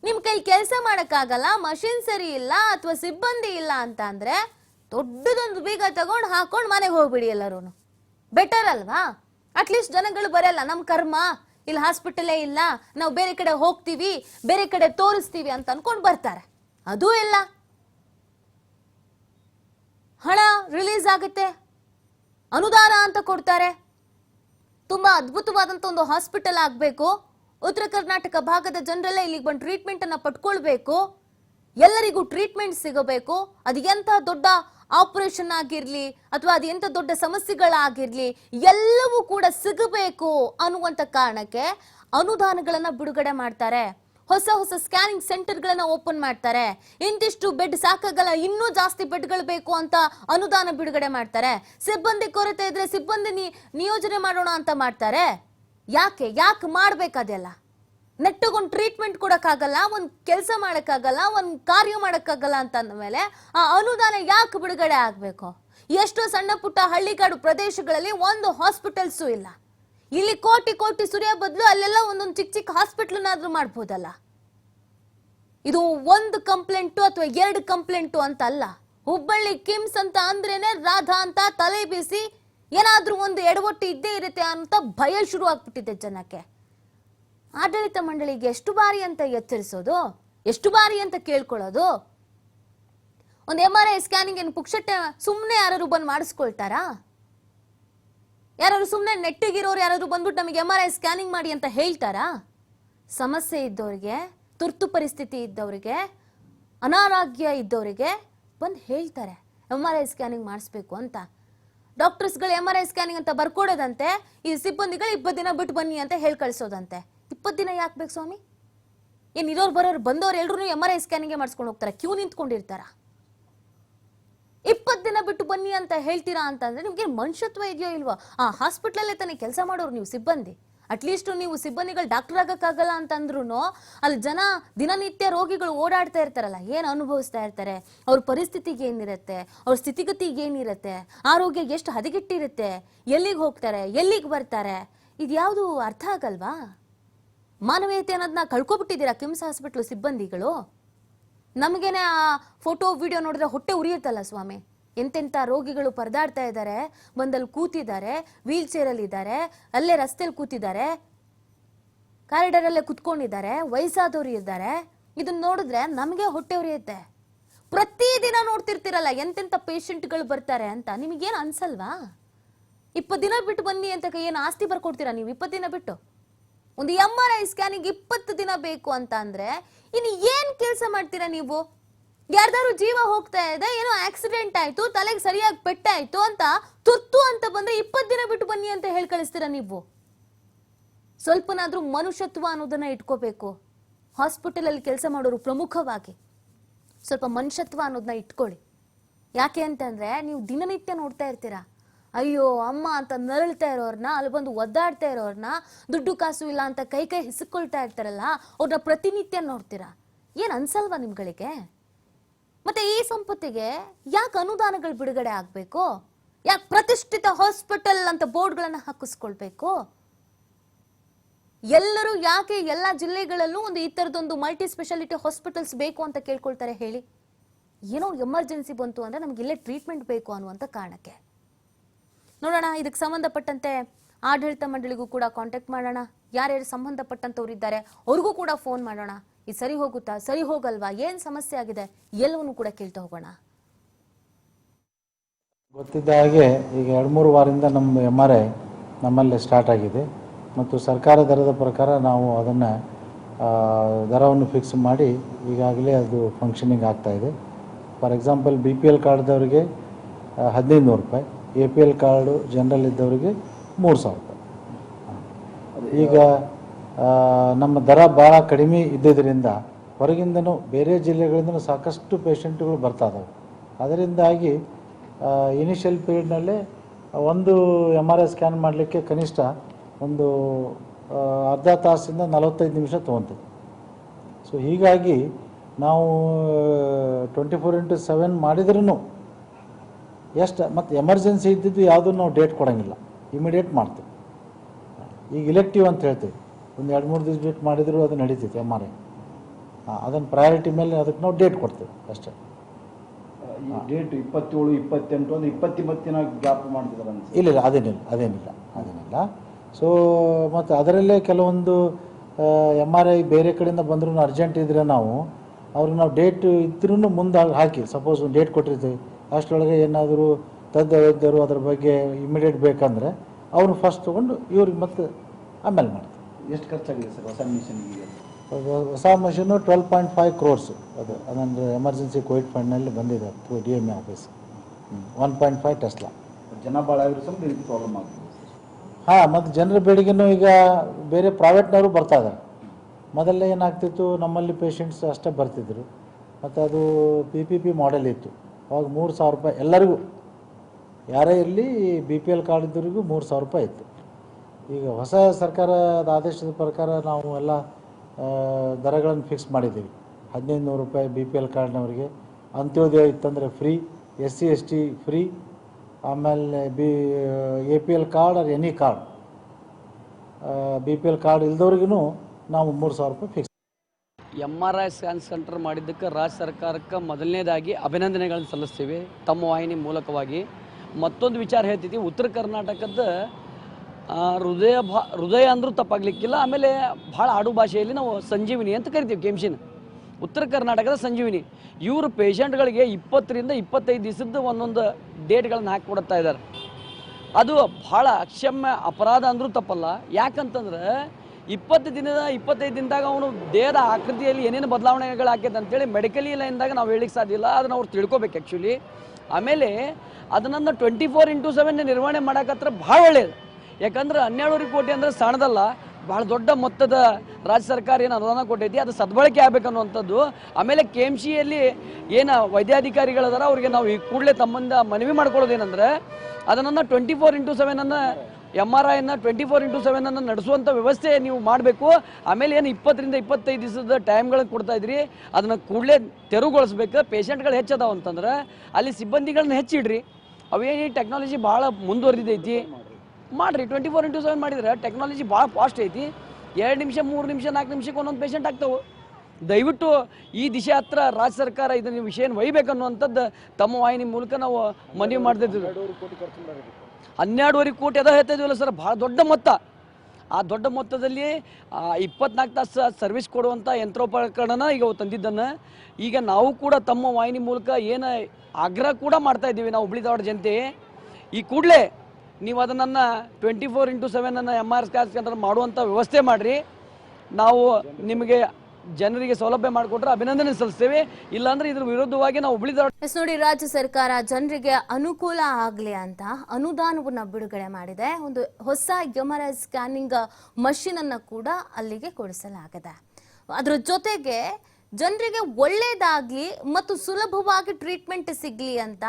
ನಿಮ್ ಕೈ ಕೆಲಸ ಮಾಡಕ್ಕಾಗಲ್ಲ ಮಷಿನ್ ಸರಿ ಇಲ್ಲ, ಅಥವಾ ಸಿಬ್ಬಂದಿ ಇಲ್ಲ ಅಂತ ಅಂದ್ರೆ ದೊಡ್ಡದೊಂದು ಬೀಗ ತಗೊಂಡು ಹಾಕೊಂಡು ಮನೆಗೆ ಹೋಗ್ಬಿಡಿ ಎಲ್ಲರೂ ಬೆಟರ್ ಅಲ್ವಾ? ಅಟ್ಲೀಸ್ಟ್ ಜನಗಳು ಬರೆಯಲ್ಲ ನಮ್ಮ ಕರ್ಮ, ಇಲ್ಲಿ ಹಾಸ್ಪಿಟಲೇ ಇಲ್ಲ, ನಾವು ಬೇರೆ ಕಡೆ ಹೋಗ್ತೀವಿ, ಬೇರೆ ಕಡೆ ತೋರಿಸ್ತೀವಿ ಅಂತ ಅನ್ಕೊಂಡು ಬರ್ತಾರೆ. ಅದೂ ಇಲ್ಲ. ಹಣ ರಿಲೀಸ್ ಆಗುತ್ತೆ. ಅನುದಾನ ಅಂತ ಕೊಡ್ತಾರೆ. ತುಂಬಾ ಅದ್ಭುತವಾದಂತ ಒಂದು ಹಾಸ್ಪಿಟಲ್ ಆಗಬೇಕು. ಉತ್ತರ ಕರ್ನಾಟಕ ಭಾಗದ ಜನರೆಲ್ಲ ಇಲ್ಲಿಗೆ ಬಂದು ಟ್ರೀಟ್ಮೆಂಟ್ ಅನ್ನ ಪಡ್ಕೊಳ್ಬೇಕು ಎಲ್ಲರಿಗೂ ಟ್ರೀಟ್ಮೆಂಟ್ ಸಿಗಬೇಕು. ಅದು ಎಂಥ ದೊಡ್ಡ ಆಪರೇಷನ್ ಆಗಿರಲಿ ಅಥವಾ ಅದು ಎಂಥ ದೊಡ್ಡ ಸಮಸ್ಯೆಗಳಾಗಿರಲಿ ಎಲ್ಲವೂ ಕೂಡ ಸಿಗಬೇಕು ಅನ್ನುವಂತ ಕಾರಣಕ್ಕೆ ಅನುದಾನಗಳನ್ನು ಬಿಡುಗಡೆ ಮಾಡ್ತಾರೆ. ಹೊಸ ಹೊಸ ಸ್ಕ್ಯಾನಿಂಗ್ ಸೆಂಟರ್ಗಳನ್ನು ಓಪನ್ ಮಾಡ್ತಾರೆ. ಇಂತಿಷ್ಟು ಬೆಡ್ ಸಾಕಾಗಲ್ಲ ಇನ್ನೂ ಜಾಸ್ತಿ ಬೆಡ್ಗಳು ಬೇಕು ಅಂತ ಅನುದಾನ ಬಿಡುಗಡೆ ಮಾಡ್ತಾರೆ. ಸಿಬ್ಬಂದಿ ಕೊರತೆ ಇದ್ರೆ ಸಿಬ್ಬಂದಿ ನಿಯೋಜನೆ ಮಾಡೋಣ ಅಂತ ಮಾಡ್ತಾರೆ. ಯಾಕೆ? ಯಾಕೆ ಮಾಡ್ಬೇಕದೆಲ್ಲ ನೆಟ್ಟಗೊಂದು ಟ್ರೀಟ್ಮೆಂಟ್ ಕೊಡೋಕ್ಕಾಗಲ್ಲ, ಒಂದು ಕೆಲಸ ಮಾಡೋಕ್ಕಾಗಲ್ಲ, ಒಂದು ಕಾರ್ಯ ಮಾಡೋಕ್ಕಾಗಲ್ಲ ಅಂತ ಅಂದಮೇಲೆ ಆ ಅನುದಾನ ಯಾಕೆ ಬಿಡುಗಡೆ ಆಗಬೇಕು? ಎಷ್ಟೋ ಸಣ್ಣ ಪುಟ್ಟ ಹಳ್ಳಿಗಾಡು ಪ್ರದೇಶಗಳಲ್ಲಿ ಒಂದು ಹಾಸ್ಪಿಟಲ್ಸು ಇಲ್ಲ. ಇಲ್ಲಿ ಕೋಟಿ ಕೋಟಿ ಸುರಿಯ ಬದಲು ಅಲ್ಲೆಲ್ಲ ಒಂದೊಂದು ಚಿಕ್ಕ ಚಿಕ್ಕ ಹಾಸ್ಪಿಟ್ಲನ್ನಾದರೂ ಮಾಡ್ಬೋದಲ್ಲ. ಇದು ಒಂದು ಕಂಪ್ಲೇಂಟು ಅಥವಾ ಎರಡು ಕಂಪ್ಲೇಂಟು ಅಂತ ಅಲ್ಲ ಹುಬ್ಬಳ್ಳಿ ಕಿಮ್ಸ್ ಅಂತ ಅಂದ್ರೇನೆ ರಾಧಾ ಅಂತ ತಲೆ ಬೀಸಿ ಏನಾದರೂ ಒಂದು ಎಡವಟ್ಟು ಇದ್ದೇ ಇರುತ್ತೆ ಅಂತ ಭಯ ಶುರು ಆಗ್ಬಿಟ್ಟಿದೆ ಜನಕ್ಕೆ. ಆಡಳಿತ ಮಂಡಳಿಗೆ ಎಷ್ಟು ಬಾರಿ ಅಂತ ಎಚ್ಚರಿಸೋದು? ಎಷ್ಟು ಬಾರಿ ಅಂತ ಕೇಳ್ಕೊಳ್ಳೋದು? ಒಂದು ಎಂ ಆರ್ ಐ ಸ್ಕ್ಯಾನಿಂಗ್ ಏನು ಪುಕ್ಷಟ್ಟೆ ಸುಮ್ಮನೆ ಯಾರು ಬಂದು ಮಾಡಿಸ್ಕೊಳ್ತಾರಾ? ಯಾರು ಸುಮ್ಮನೆ ನೆಟ್ಟಿಗಿರೋರು ಯಾರಾದ್ರು ಬಂದ್ಬಿಟ್ಟು ನಮಗೆ ಎಂ ಆರ್ ಐ ಸ್ಕ್ಯಾನಿಂಗ್ ಮಾಡಿ ಅಂತ ಹೇಳ್ತಾರಾ? ಸಮಸ್ಯೆ ಇದ್ದವ್ರಿಗೆ, ತುರ್ತು ಪರಿಸ್ಥಿತಿ ಇದ್ದವರಿಗೆ, ಅನಾರೋಗ್ಯ ಇದ್ದವರಿಗೆ ಬಂದು ಹೇಳ್ತಾರೆ ಎಂ ಆರ್ ಐ ಸ್ಕ್ಯಾನಿಂಗ್ ಮಾಡಿಸ್ಬೇಕು ಅಂತ. ಡಾಕ್ಟರ್ಸ್ಗಳು ಎಂ ಆರ್ ಐ ಸ್ಕ್ಯಾನಿಂಗ್ ಅಂತ ಬರ್ಕೊಡೋದಂತೆ, ಈ ಸಿಬ್ಬಂದಿಗಳು ಇಪ್ಪತ್ತು ದಿನ ಬಿಟ್ಟು ಬನ್ನಿ ಅಂತ ಹೇಳಿ ಕಳಿಸೋದಂತೆ. ಇಪ್ಪತ್ತು ದಿನ ಯಾಕೆ ಬೇಕು ಸ್ವಾಮಿ? ಏನು ಇರೋರು ಬರೋರು ಬಂದವ್ರು ಎಲ್ಲರೂ ಎಂ ಆರ್ ಐ ಸ್ಕ್ಯಾನಿಂಗೇ ಮಾಡಿಸ್ಕೊಂಡು ಹೋಗ್ತಾರೆ? ಕ್ಯೂ ನಿಂತ್ಕೊಂಡಿರ್ತಾರ? ಇಪ್ಪತ್ತು ದಿನ ಬಿಟ್ಟು ಬನ್ನಿ ಅಂತ ಹೇಳ್ತೀರಾ ಅಂತಂದರೆ ನಿಮಗೆ ಮನುಷ್ಯತ್ವ ಇದೆಯೋ ಇಲ್ವೋ? ಆ ಹಾಸ್ಪಿಟ್ಲಲ್ಲೇ ತಾನೇ ಕೆಲಸ ಮಾಡೋರು ನೀವು ಸಿಬ್ಬಂದಿ. ಅಟ್ಲೀಸ್ಟ್ ನೀವು ಸಿಬ್ಬಂದಿಗಳು ಡಾಕ್ಟರ್ ಆಗೋಕ್ಕಾಗಲ್ಲ ಅಂತಂದ್ರೂ ಅಲ್ಲಿ ಜನ ದಿನನಿತ್ಯ ರೋಗಿಗಳು ಓಡಾಡ್ತಾ ಇರ್ತಾರಲ್ಲ, ಏನು ಅನುಭವಿಸ್ತಾ ಇರ್ತಾರೆ? ಅವ್ರ ಪರಿಸ್ಥಿತಿಗೆ ಏನಿರುತ್ತೆ? ಅವ್ರ ಸ್ಥಿತಿಗತಿಗೆ ಏನಿರುತ್ತೆ? ಆರೋಗ್ಯ ಎಷ್ಟು ಹದಗೆಟ್ಟಿರುತ್ತೆ? ಎಲ್ಲಿಗೆ ಹೋಗ್ತಾರೆ? ಎಲ್ಲಿಗೆ ಬರ್ತಾರೆ? ಇದು ಯಾವುದು ಅರ್ಥ ಆಗಲ್ವಾ? ಮಾನವೀಯತೆ ಅನ್ನೋದನ್ನ ಕಳ್ಕೊಬಿಟ್ಟಿದ್ದೀರಾ ಕಿಮ್ಸ್ ಹಾಸ್ಪಿಟ್ಲ್ ಸಿಬ್ಬಂದಿಗಳು? ನಮಗೇನೆ ಆ ಫೋಟೋ ವಿಡಿಯೋ ನೋಡಿದ್ರೆ ಹೊಟ್ಟೆ ಉರಿಯುತ್ತಲ್ಲ ಸ್ವಾಮಿ. ಎಂತೆಂಥ ರೋಗಿಗಳು ಪರದಾಡ್ತಾ ಇದ್ದಾರೆ, ಬಂದಲ್ಲಿ ಕೂತಿದ್ದಾರೆ ವೀಲ್ ಚೇರಲ್ಲಿ ಇದ್ದಾರೆ, ಅಲ್ಲೇ ರಸ್ತೆಯಲ್ಲಿ ಕೂತಿದ್ದಾರೆ ಕಾರಿಡಾರಲ್ಲೇ ಕುತ್ಕೊಂಡಿದ್ದಾರೆ, ವಯಸ್ಸಾದವರು ಇದ್ದಾರೆ. ಇದನ್ನ ನೋಡಿದ್ರೆ ನಮಗೆ ಹೊಟ್ಟೆ ಉರಿಯುತ್ತೆ. ಪ್ರತಿದಿನ ನೋಡ್ತಿರ್ತೀರಲ್ಲ ಎಂತೆಂಥ ಪೇಷಂಟ್ಗಳು ಬರ್ತಾರೆ ಅಂತ. ನಿಮಗೇನು ಅನ್ಸಲ್ವಾ? ಇಪ್ಪತ್ತು ದಿನ ಬಿಟ್ಟು ಬನ್ನಿ ಅಂತ ಏನು ಆಸ್ತಿ ಬರ್ಕೊಡ್ತೀರಾ ನೀವು? ಇಪ್ಪತ್ತು ದಿನ ಬಿಟ್ಟು? ಒಂದು ಎಂ ಆರ್ ಐ ಸ್ಕ್ಯಾನಿಂಗ್ ಇಪ್ಪತ್ತು ದಿನ ಬೇಕು ಅಂತ ಅಂದ್ರೆ ಇನ್ನು ಏನ್ ಕೆಲಸ ಮಾಡ್ತೀರಾ ನೀವು? ಯಾರ್ದಾರು ಜೀವ ಹೋಗ್ತಾ ಇದೆ, ಏನೋ ಆಕ್ಸಿಡೆಂಟ್ ಆಯ್ತು, ತಲೆಗೆ ಸರಿಯಾಗಿ ಪೆಟ್ಟಾಯ್ತು ಅಂತ ತುರ್ತು ಅಂತ ಬಂದ್ರೆ ಇಪ್ಪತ್ತು ದಿನ ಬಿಟ್ಟು ಬನ್ನಿ ಅಂತ ಹೇಳಿ ಕಳಿಸ್ತೀರಾ ನೀವು? ಸ್ವಲ್ಪನಾದ್ರೂ ಮನುಷ್ಯತ್ವ ಅನ್ನೋದನ್ನ ಇಟ್ಕೋಬೇಕು. ಹಾಸ್ಪಿಟಲ್ ಅಲ್ಲಿ ಕೆಲಸ ಮಾಡೋರು ಪ್ರಮುಖವಾಗಿ. ಸ್ವಲ್ಪ ಮನುಷ್ಯತ್ವ ಅನ್ನೋದನ್ನ ಇಟ್ಕೊಳ್ಳಿ. ಯಾಕೆ ಅಂತಂದ್ರೆ ನೀವು ದಿನನಿತ್ಯ ನೋಡ್ತಾ ಇರ್ತೀರಾ? ಅಯ್ಯೋ, ಅಮ್ಮ ಅಂತ ನರಳ್ತಾ ಇರೋರ್ನ ಅಲ್ಲಿ ಬಂದು ಒದ್ದಾಡ್ತಾ ಇರೋರ್ನ, ದುಡ್ಡು ಕಾಸು ಇಲ್ಲ ಅಂತ ಕೈ ಕೈ ಹಿಸುಕೊಳ್ತಾ ಇರ್ತಾರಲ್ಲ, ಅವ್ರನ್ನ ಪ್ರತಿನಿತ್ಯ ನೋಡ್ತೀರಾ? ಏನ್ ಅನ್ಸಲ್ವಾ ನಿಮ್ಗಳಿಗೆ? ಮತ್ತೆ ಈ ಸಂಪತ್ತಿಗೆ ಯಾಕೆ ಅನುದಾನಗಳು ಬಿಡುಗಡೆ ಆಗ್ಬೇಕು? ಯಾಕೆ ಪ್ರತಿಷ್ಠಿತ ಹಾಸ್ಪಿಟಲ್ ಅಂತ ಬೋರ್ಡ್ಗಳನ್ನ ಹಾಕಿಸ್ಕೊಳ್ಬೇಕು? ಎಲ್ಲರೂ ಯಾಕೆ ಎಲ್ಲ ಜಿಲ್ಲೆಗಳಲ್ಲೂ ಒಂದು ಈ ಥರದೊಂದು ಮಲ್ಟಿ ಸ್ಪೆಷಾಲಿಟಿ ಹಾಸ್ಪಿಟಲ್ಸ್ ಬೇಕು ಅಂತ ಕೇಳ್ಕೊಳ್ತಾರೆ ಹೇಳಿ? ಏನೋ ಎಮರ್ಜೆನ್ಸಿ ಬಂತು ಅಂದ್ರೆ ನಮ್ಗೆ ಇಲ್ಲೇ ಟ್ರೀಟ್ಮೆಂಟ್ ಬೇಕು ಅನ್ನುವಂಥ ಕಾರಣಕ್ಕೆ. ನೋಡೋಣ, ಇದಕ್ಕೆ ಸಂಬಂಧಪಟ್ಟಂತೆ ಆಡಳಿತ ಮಂಡಳಿಗೂ ಕೂಡ ಕಾಂಟ್ಯಾಕ್ಟ್ ಮಾಡೋಣ. ಯಾರ್ಯಾರು ಸಂಬಂಧಪಟ್ಟಂಥವ್ರು ಇದ್ದಾರೆ ಅವ್ರಿಗೂ ಕೂಡ ಫೋನ್ ಮಾಡೋಣ. ಇದು ಸರಿ ಹೋಗುತ್ತಾ, ಸರಿ ಹೋಗಲ್ವಾ, ಏನು ಸಮಸ್ಯೆ ಆಗಿದೆ, ಎಲ್ಲವನ್ನೂ ಕೂಡ ಕೇಳ್ತಾ ಹೋಗೋಣ. ಗೊತ್ತಿದ್ದ ಹಾಗೆ, ಈಗ ಎರಡು ಮೂರು ವಾರದಿಂದ ನಮ್ಮ ಎಂ ಆರ್ ಐ ನಮ್ಮಲ್ಲಿ ಸ್ಟಾರ್ಟ್ ಆಗಿದೆ. ಮತ್ತು ಸರ್ಕಾರ ದರದ ಪ್ರಕಾರ ನಾವು ಅದನ್ನು ದರವನ್ನು ಫಿಕ್ಸ್ ಮಾಡಿ ಈಗಾಗಲೇ ಅದು ಫಂಕ್ಷನಿಂಗ್ ಆಗ್ತಾಯಿದೆ for example B P L ಕಾರ್ಡ್ದವರಿಗೆ ಹದಿನೈದು ನೂರು ರೂಪಾಯಿ. A P L card general ಇದ್ದವರಿಗೆ ಮೂರು ಸಾವಿರ. ರೂಪಾಯಿ ಈಗ ನಮ್ಮ ದರ ಭಾಳ ಕಡಿಮೆ ಇದ್ದಿದ್ದರಿಂದ ಹೊರಗಿಂದನೂ ಬೇರೆ ಜಿಲ್ಲೆಗಳಿಂದನೂ ಸಾಕಷ್ಟು ಪೇಷಂಟ್ಗಳು ಬರ್ತಾ ಇದಾವೆ. ಅದರಿಂದಾಗಿ ಇನಿಷಿಯಲ್ ಪೀರಿಯಡ್ನಲ್ಲೇ ಒಂದು ಎಂ ಆರ್ ಐ ಸ್ಕ್ಯಾನ್ ಮಾಡಲಿಕ್ಕೆ ಕನಿಷ್ಠ ಒಂದು ಅರ್ಧ ತಾಸಿಂದ ನಲವತ್ತೈದು ನಿಮಿಷ ತೊಗೊತೀವಿ ಸೊ ಹೀಗಾಗಿ ನಾವು ಟ್ವೆಂಟಿ ಫೋರ್ ಇಂಟು ಸೆವೆನ್ ಮಾಡಿದ್ರೂ ಎಷ್ಟು ಮತ್ತು ಎಮರ್ಜೆನ್ಸಿ ಇದ್ದಿದ್ದು ಯಾವುದೂ ನಾವು ಡೇಟ್ ಕೊಡೋಂಗಿಲ್ಲ. ಇಮಿಡಿಯೇಟ್ ಮಾಡ್ತೀವಿ. ಈಗ ಇಲೆಕ್ಟಿವ್ ಅಂತ ಹೇಳ್ತೀವಿ. ಒಂದು ಎರಡು ಮೂರು ದಿವಸ ಡೇಟ್ ಮಾಡಿದರೂ ಅದು ನಡೀತೈತೆ ಎಂ ಆರ್ ಐ ಹಾಂ ಅದನ್ನು ಪ್ರಯಾರಿಟಿ ಮೇಲೆ ಅದಕ್ಕೆ ನಾವು ಡೇಟ್ ಕೊಡ್ತೀವಿ ಅಷ್ಟೇ. ಈ ಡೇಟ್ ಇಪ್ಪತ್ತೇಳು ಇಪ್ಪತ್ತೆಂಟು ಒಂದು ಇಪ್ಪತ್ತಿಪ್ಪತ್ತಿನ ಗ್ಯಾಪ್ ಮಾಡ್ತಿದ್ದಾರೆ ಇಲ್ಲ ಇಲ್ಲ ಅದೇನಿಲ್ಲ ಅದೇನಿಲ್ಲ ಅದೇನಿಲ್ಲ. ಸೊ ಮತ್ತು ಅದರಲ್ಲೇ ಕೆಲವೊಂದು ಎಂ ಆರ್ ಐ ಬೇರೆ ಕಡೆಯಿಂದ ಬಂದರೂ ಅರ್ಜೆಂಟ್ ಇದ್ದರೆ ನಾವು ಅವ್ರಿಗೆ ನಾವು ಡೇಟ್ ಇದ್ರೂ ಮುಂದೆ ಹಾಕಿ ಸಪೋಸ್ ಒಂದು ಡೇಟ್ ಕೊಟ್ಟಿರ್ತೀವಿ. ಅಷ್ಟರೊಳಗೆ ಏನಾದರೂ ತಜ್ಞ ವೈದ್ಯರು ಅದ್ರ ಬಗ್ಗೆ ಇಮಿಡಿಯೇಟ್ ಬೇಕಂದರೆ ಅವರು ಫಸ್ಟ್ ತೊಗೊಂಡು ಇವ್ರಿಗೆ ಮತ್ತೆ ಆಮೇಲೆ ಮಾಡ್ತಾರೆ. ಎಷ್ಟು ಖರ್ಚಾಗಿದೆ ಸರ್ ಹೊಸ ಮಿಷನ್ಗೆ ಹೊಸ machine twelve point five crores ಅದು. ಅದೊಂದು ಎಮರ್ಜೆನ್ಸಿ ಕೋವಿಡ್ ಫಂಡ್ನಲ್ಲಿ ಬಂದಿದೆ through D M A office one point five tesla ಜನ ಭಾಳ ಆಗಿರೋ ಪ್ರಾಬ್ಲಮ್ ಆಗ್ತದೆ ಹಾಂ ಮತ್ತು ಜನರ ಬೇಡಿಕೆನೂ ಈಗ ಬೇರೆ ಪ್ರೈವೇಟ್ನವರು ಬರ್ತಾ ಇದ್ದಾರೆ. ಮೊದಲೇ ಏನಾಗ್ತಿತ್ತು ನಮ್ಮಲ್ಲಿ ಪೇಷಂಟ್ಸ್ ಅಷ್ಟೇ ಬರ್ತಿದ್ರು. ಮತ್ತು ಅದು ಪಿ ಪಿ ಪಿ ಮಾಡೆಲ್ ಇತ್ತು. ಅವಾಗ ಮೂರು ಸಾವಿರ ರೂಪಾಯಿ ಎಲ್ಲರಿಗೂ. ಯಾರೇ ಇರಲಿ ಬಿ ಪಿ ಎಲ್ ಕಾರ್ಡ್ ಇದ್ದವರಿಗೂ ಮೂರು ಸಾವಿರ ರೂಪಾಯಿ ಇತ್ತು. ಈಗ ಹೊಸ ಸರ್ಕಾರದ ಆದೇಶದ ಪ್ರಕಾರ ನಾವು ಎಲ್ಲ ದರಗಳನ್ನು ಫಿಕ್ಸ್ ಮಾಡಿದ್ದೀವಿ. ಹದಿನೈದು ನೂರು ರೂಪಾಯಿ ಬಿ ಪಿ ಎಲ್ ಕಾರ್ಡ್ನವರಿಗೆ ಅಂತ್ಯೋದಯ ಇತ್ತಂದರೆ free S C S T free ಆಮೇಲೆ B A P L card or any card B P L card ಇಲ್ದವ್ರಿಗೂ ನಾವು ಮೂರು ಸಾವಿರ ರೂಪಾಯಿ fix M R I scan centre ಮಾಡಿದ್ದಕ್ಕೆ ರಾಜ್ಯ ಸರ್ಕಾರಕ್ಕೆ ಮೊದಲನೇದಾಗಿ ಅಭಿನಂದನೆಗಳನ್ನು ಸಲ್ಲಿಸ್ತೀವಿ. ತಮ್ಮ ವಾಹಿನಿ ಮೂಲಕವಾಗಿ. ಮತ್ತೊಂದು ವಿಚಾರ ಹೇಳ್ತಿದ್ವಿ. ಉತ್ತರ ಕರ್ನಾಟಕದ ಹೃದಯ ಭಾ, ಹೃದಯ ಅಂದರೂ ತಪ್ಪಾಗಲಿಕ್ಕಿಲ್ಲ. ಆಮೇಲೆ ಭಾಳ ಆಡು ಭಾಷೆಯಲ್ಲಿ ನಾವು ಸಂಜೀವಿನಿ ಅಂತ ಕರಿತೀವಿ, ಕೆಮ್ಸಿನ. ಉತ್ತರ ಕರ್ನಾಟಕದ ಸಂಜೀವಿನಿ. ಇವರು ಪೇಷಂಟ್ಗಳಿಗೆ ಇಪ್ಪತ್ತರಿಂದ ಇಪ್ಪತ್ತೈದು ದಿವಸದ ಒಂದೊಂದು ಡೇಟ್ಗಳನ್ನು ಹಾಕಿಕೊಡ್ತಾ ಇದ್ದಾರೆ. ಅದು ಭಾಳ ಅಕ್ಷಮ್ಯ ಅಪರಾಧ ಅಂದರೂ ತಪ್ಪಲ್ಲ. ಯಾಕಂತಂದ್ರೆ ಇಪ್ಪತ್ತು ದಿನದ, ಇಪ್ಪತ್ತೈದು ದಿನದಾಗ ಅವನು ದೇಹದ ಆಕೃತಿಯಲ್ಲಿ ಏನೇನು ಬದಲಾವಣೆಗಳು ಆಕೈತೆ ಅಂತೇಳಿ ಮೆಡಿಕಲಿ ಲೈನ್ದಾಗ ನಾವು ಹೇಳಿಕ್ಕೆ ಸಾಧ್ಯ ಇಲ್ಲ. ಅದನ್ನು ಅವ್ರು ತಿಳ್ಕೊಬೇಕು ಆ್ಯಕ್ಚುಲಿ ಆಮೇಲೆ ಅದನ್ನು ಟ್ವೆಂಟಿ ಫೋರ್ ಇಂಟು ಸೆವೆನ್ ನಿರ್ವಹಣೆ ಮಾಡೋಕತ್ರ ಭಾಳ ಒಳ್ಳೆಯದು ಯಾಕಂದ್ರೆ ಹನ್ನೆರಡೂವರೆ ಕೋಟಿ ಅಂದ್ರೆ ಸಣ್ಣದಲ್ಲ ಭಾಳ ದೊಡ್ಡ ಮೊತ್ತದ ರಾಜ್ಯ ಸರ್ಕಾರ ಏನು ಅನುದಾನ ಕೊಟ್ಟೈತಿ, ಅದು ಸದ್ಬಳಕೆ ಆಗ್ಬೇಕನ್ನುವಂಥದ್ದು ಆಮೇಲೆ ಕೆ ಎಂ ಸಿಯಲ್ಲಿ ಏನು ವೈದ್ಯಾಧಿಕಾರಿಗಳದಾರ, ಅವ್ರಿಗೆ ನಾವು ಈ ಕೂಡಲೇ ತಮ್ಮಿಂದ ಮನವಿ ಮಾಡ್ಕೊಳ್ಳೋದೇನಂದ್ರೆ ಅದನ್ನು ಟ್ವೆಂಟಿ ಫೋರ್ ಇಂಟು ಸೆವೆನನ್ನು ಎಂ ಆರ್ ಐನ ಟ್ವೆಂಟಿ ಫೋರ್ ಇಂಟು ಸೆವೆನನ್ನು ನಡೆಸುವಂಥ ವ್ಯವಸ್ಥೆ ನೀವು ಮಾಡಬೇಕು. ಆಮೇಲೆ ಏನು ಇಪ್ಪತ್ತರಿಂದ ಇಪ್ಪತ್ತೈದು ದಿವಸದ ಟೈಮ್ಗಳನ್ನ ಕೊಡ್ತಾ ಇದ್ರಿ. ಅದನ್ನು ಕೂಡಲೇ ತೆರವುಗೊಳಿಸ್ಬೇಕು. ಪೇಷಂಟ್ಗಳು ಹೆಚ್ಚದಾವ ಅಂತಂದ್ರೆ ಅಲ್ಲಿ ಸಿಬ್ಬಂದಿಗಳನ್ನ ಹೆಚ್ಚಿಡ್ರಿ. ಅವೇನು ಟೆಕ್ನಾಲಜಿ ಭಾಳ ಮುಂದುವರಿದೈತಿ ಮಾಡ್ರಿ. ಟ್ವೆಂಟಿ ಫೋರ್ ಇಂಟು ಸೆವೆನ್ ಮಾಡಿದ್ರೆ ಟೆಕ್ನಾಲಜಿ ಭಾಳ ಫಾಸ್ಟ್ ಐತಿ. ಎರಡು ನಿಮಿಷ, ಮೂರು ನಿಮಿಷ, ನಾಲ್ಕು ನಿಮಿಷಕ್ಕೆ ಒಂದೊಂದು ಪೇಷಂಟ್ ಆಗ್ತಾವೆ. ದಯವಿಟ್ಟು ಈ ದಿಶೆ ಹತ್ರ ರಾಜ್ಯ ಸರ್ಕಾರ ಇದನ್ನ ವಿಷಯನ ಒಯ್ಬೇಕನ್ನುವಂಥದ್ದು ತಮ್ಮ ವಾಹಿನಿ ಮೂಲಕ ನಾವು ಮನವಿ ಮಾಡ್ತಿದ್ದೀವಿ ಹನ್ನೆರಡುವರೆ ಕೋಟಿ ಅದ ಹೇಳ್ತಾ ಇದೀವಲ್ಲ ಸರ್, ಭಾಳ ದೊಡ್ಡ ಮೊತ್ತ. ಆ ದೊಡ್ಡ ಮೊತ್ತದಲ್ಲಿ ಇಪ್ಪತ್ನಾಲ್ಕು ತಾಸು ಸರ್ವಿಸ್ ಕೊಡುವಂಥ ಯಂತ್ರೋಪಕರಣನ ಈಗ ತಂದಿದ್ದನ್ನು. ಈಗ ನಾವು ಕೂಡ ತಮ್ಮ ವಾಹಿನಿ ಮೂಲಕ ಏನು ಆಗ್ರಹ ಕೂಡ ಮಾಡ್ತಾ ಇದ್ದೀವಿ ನಾವು ಹುಬ್ಳಿ ಧಾರವಾಡ ಜನತೆ. ಈ ಕೂಡಲೇ ನೀವು ಅದನ್ನು ಟ್ವೆಂಟಿ ಫೋರ್ ಇಂಟು ಸೆವೆನನ್ನು ಎಂ ಆರ್ ಸ್ಕ್ಯಾನ್ ಮಾಡುವಂಥ ವ್ಯವಸ್ಥೆ ಮಾಡಿರಿ. ನಾವು ನಿಮಗೆ ಜನರಿಗೆ ಸೌಲಭ್ಯ ಮಾಡಿಕೊಟ್ರೆ ಅಭಿನಂದನೆ ಸಲ್ಲಿಸ್ತೇವೆ. ಇಲ್ಲಾಂದ್ರೆ ಇದ್ರ ವಿರುದ್ಧವಾಗಿ ನಾವು ಉಳಿದ ನೋಡಿ, ರಾಜ್ಯ ಸರ್ಕಾರ ಜನರಿಗೆ ಅನುಕೂಲ ಆಗಲಿ ಅಂತ ಅನುದಾನವನ್ನ ಬಿಡುಗಡೆ ಮಾಡಿದೆ. ಒಂದು ಹೊಸ M R I scanning machine ಅನ್ನ ಕೂಡ ಅಲ್ಲಿಗೆ ಕೊಡಿಸಲಾಗಿದೆ. ಅದ್ರ ಜೊತೆಗೆ ಜನರಿಗೆ ಒಳ್ಳೇದಾಗ್ಲಿ ಮತ್ತು ಸುಲಭವಾಗಿ ಟ್ರೀಟ್ಮೆಂಟ್ ಸಿಗ್ಲಿ ಅಂತ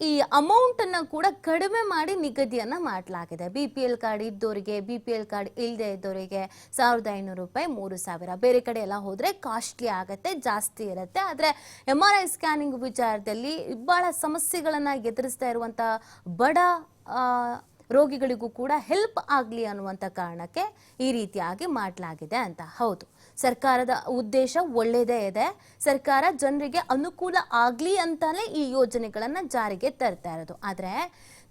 ಈ ಅಮೌಂಟ್ ಅನ್ನ ಕೂಡ ಕಡಿಮೆ ಮಾಡಿ ನಿಗದಿಯನ್ನ ಮಾಡಲಾಗಿದೆ. ಬಿ ಪಿ ಎಲ್ ಕಾರ್ಡ್ ಇದ್ದವರಿಗೆ ಬಿ ಪಿ ಎಲ್ ಕಾರ್ಡ್ ಇಲ್ಲದೆ ಇದ್ದವರಿಗೆ ಸಾವಿರದ ಐನೂರು ರೂಪಾಯಿ, ಮೂರು ಸಾವಿರ. ಬೇರೆ ಕಡೆ ಎಲ್ಲ ಹೋದ್ರೆ ಕಾಸ್ಟ್ಲಿ ಆಗುತ್ತೆ, ಜಾಸ್ತಿ ಇರುತ್ತೆ. ಆದರೆ ಎಂ ಆರ್ ಐ ಸ್ಕ್ಯಾನಿಂಗ್ ವಿಚಾರದಲ್ಲಿ ಬಹಳ ಸಮಸ್ಯೆಗಳನ್ನ ಎದುರಿಸ್ತಾ ಇರುವಂತ ಬಡ ರೋಗಿಗಳಿಗೂ ಕೂಡ ಹೆಲ್ಪ್ ಆಗಲಿ ಅನ್ನುವಂಥ ಕಾರಣಕ್ಕೆ ಈ ರೀತಿಯಾಗಿ ಮಾಡಲಾಗಿದೆ ಅಂತ. ಹೌದು. ಸರ್ಕಾರದ ಉದ್ದೇಶ ಒಳ್ಳೆಯದೇ ಇದೆ. ಸರ್ಕಾರ ಜನರಿಗೆ ಅನುಕೂಲ ಆಗಲಿ ಅಂತಲೇ ಈ ಯೋಜನೆಗಳನ್ನು ಜಾರಿಗೆ ತರ್ತಾ ಇರೋದು. ಆದರೆ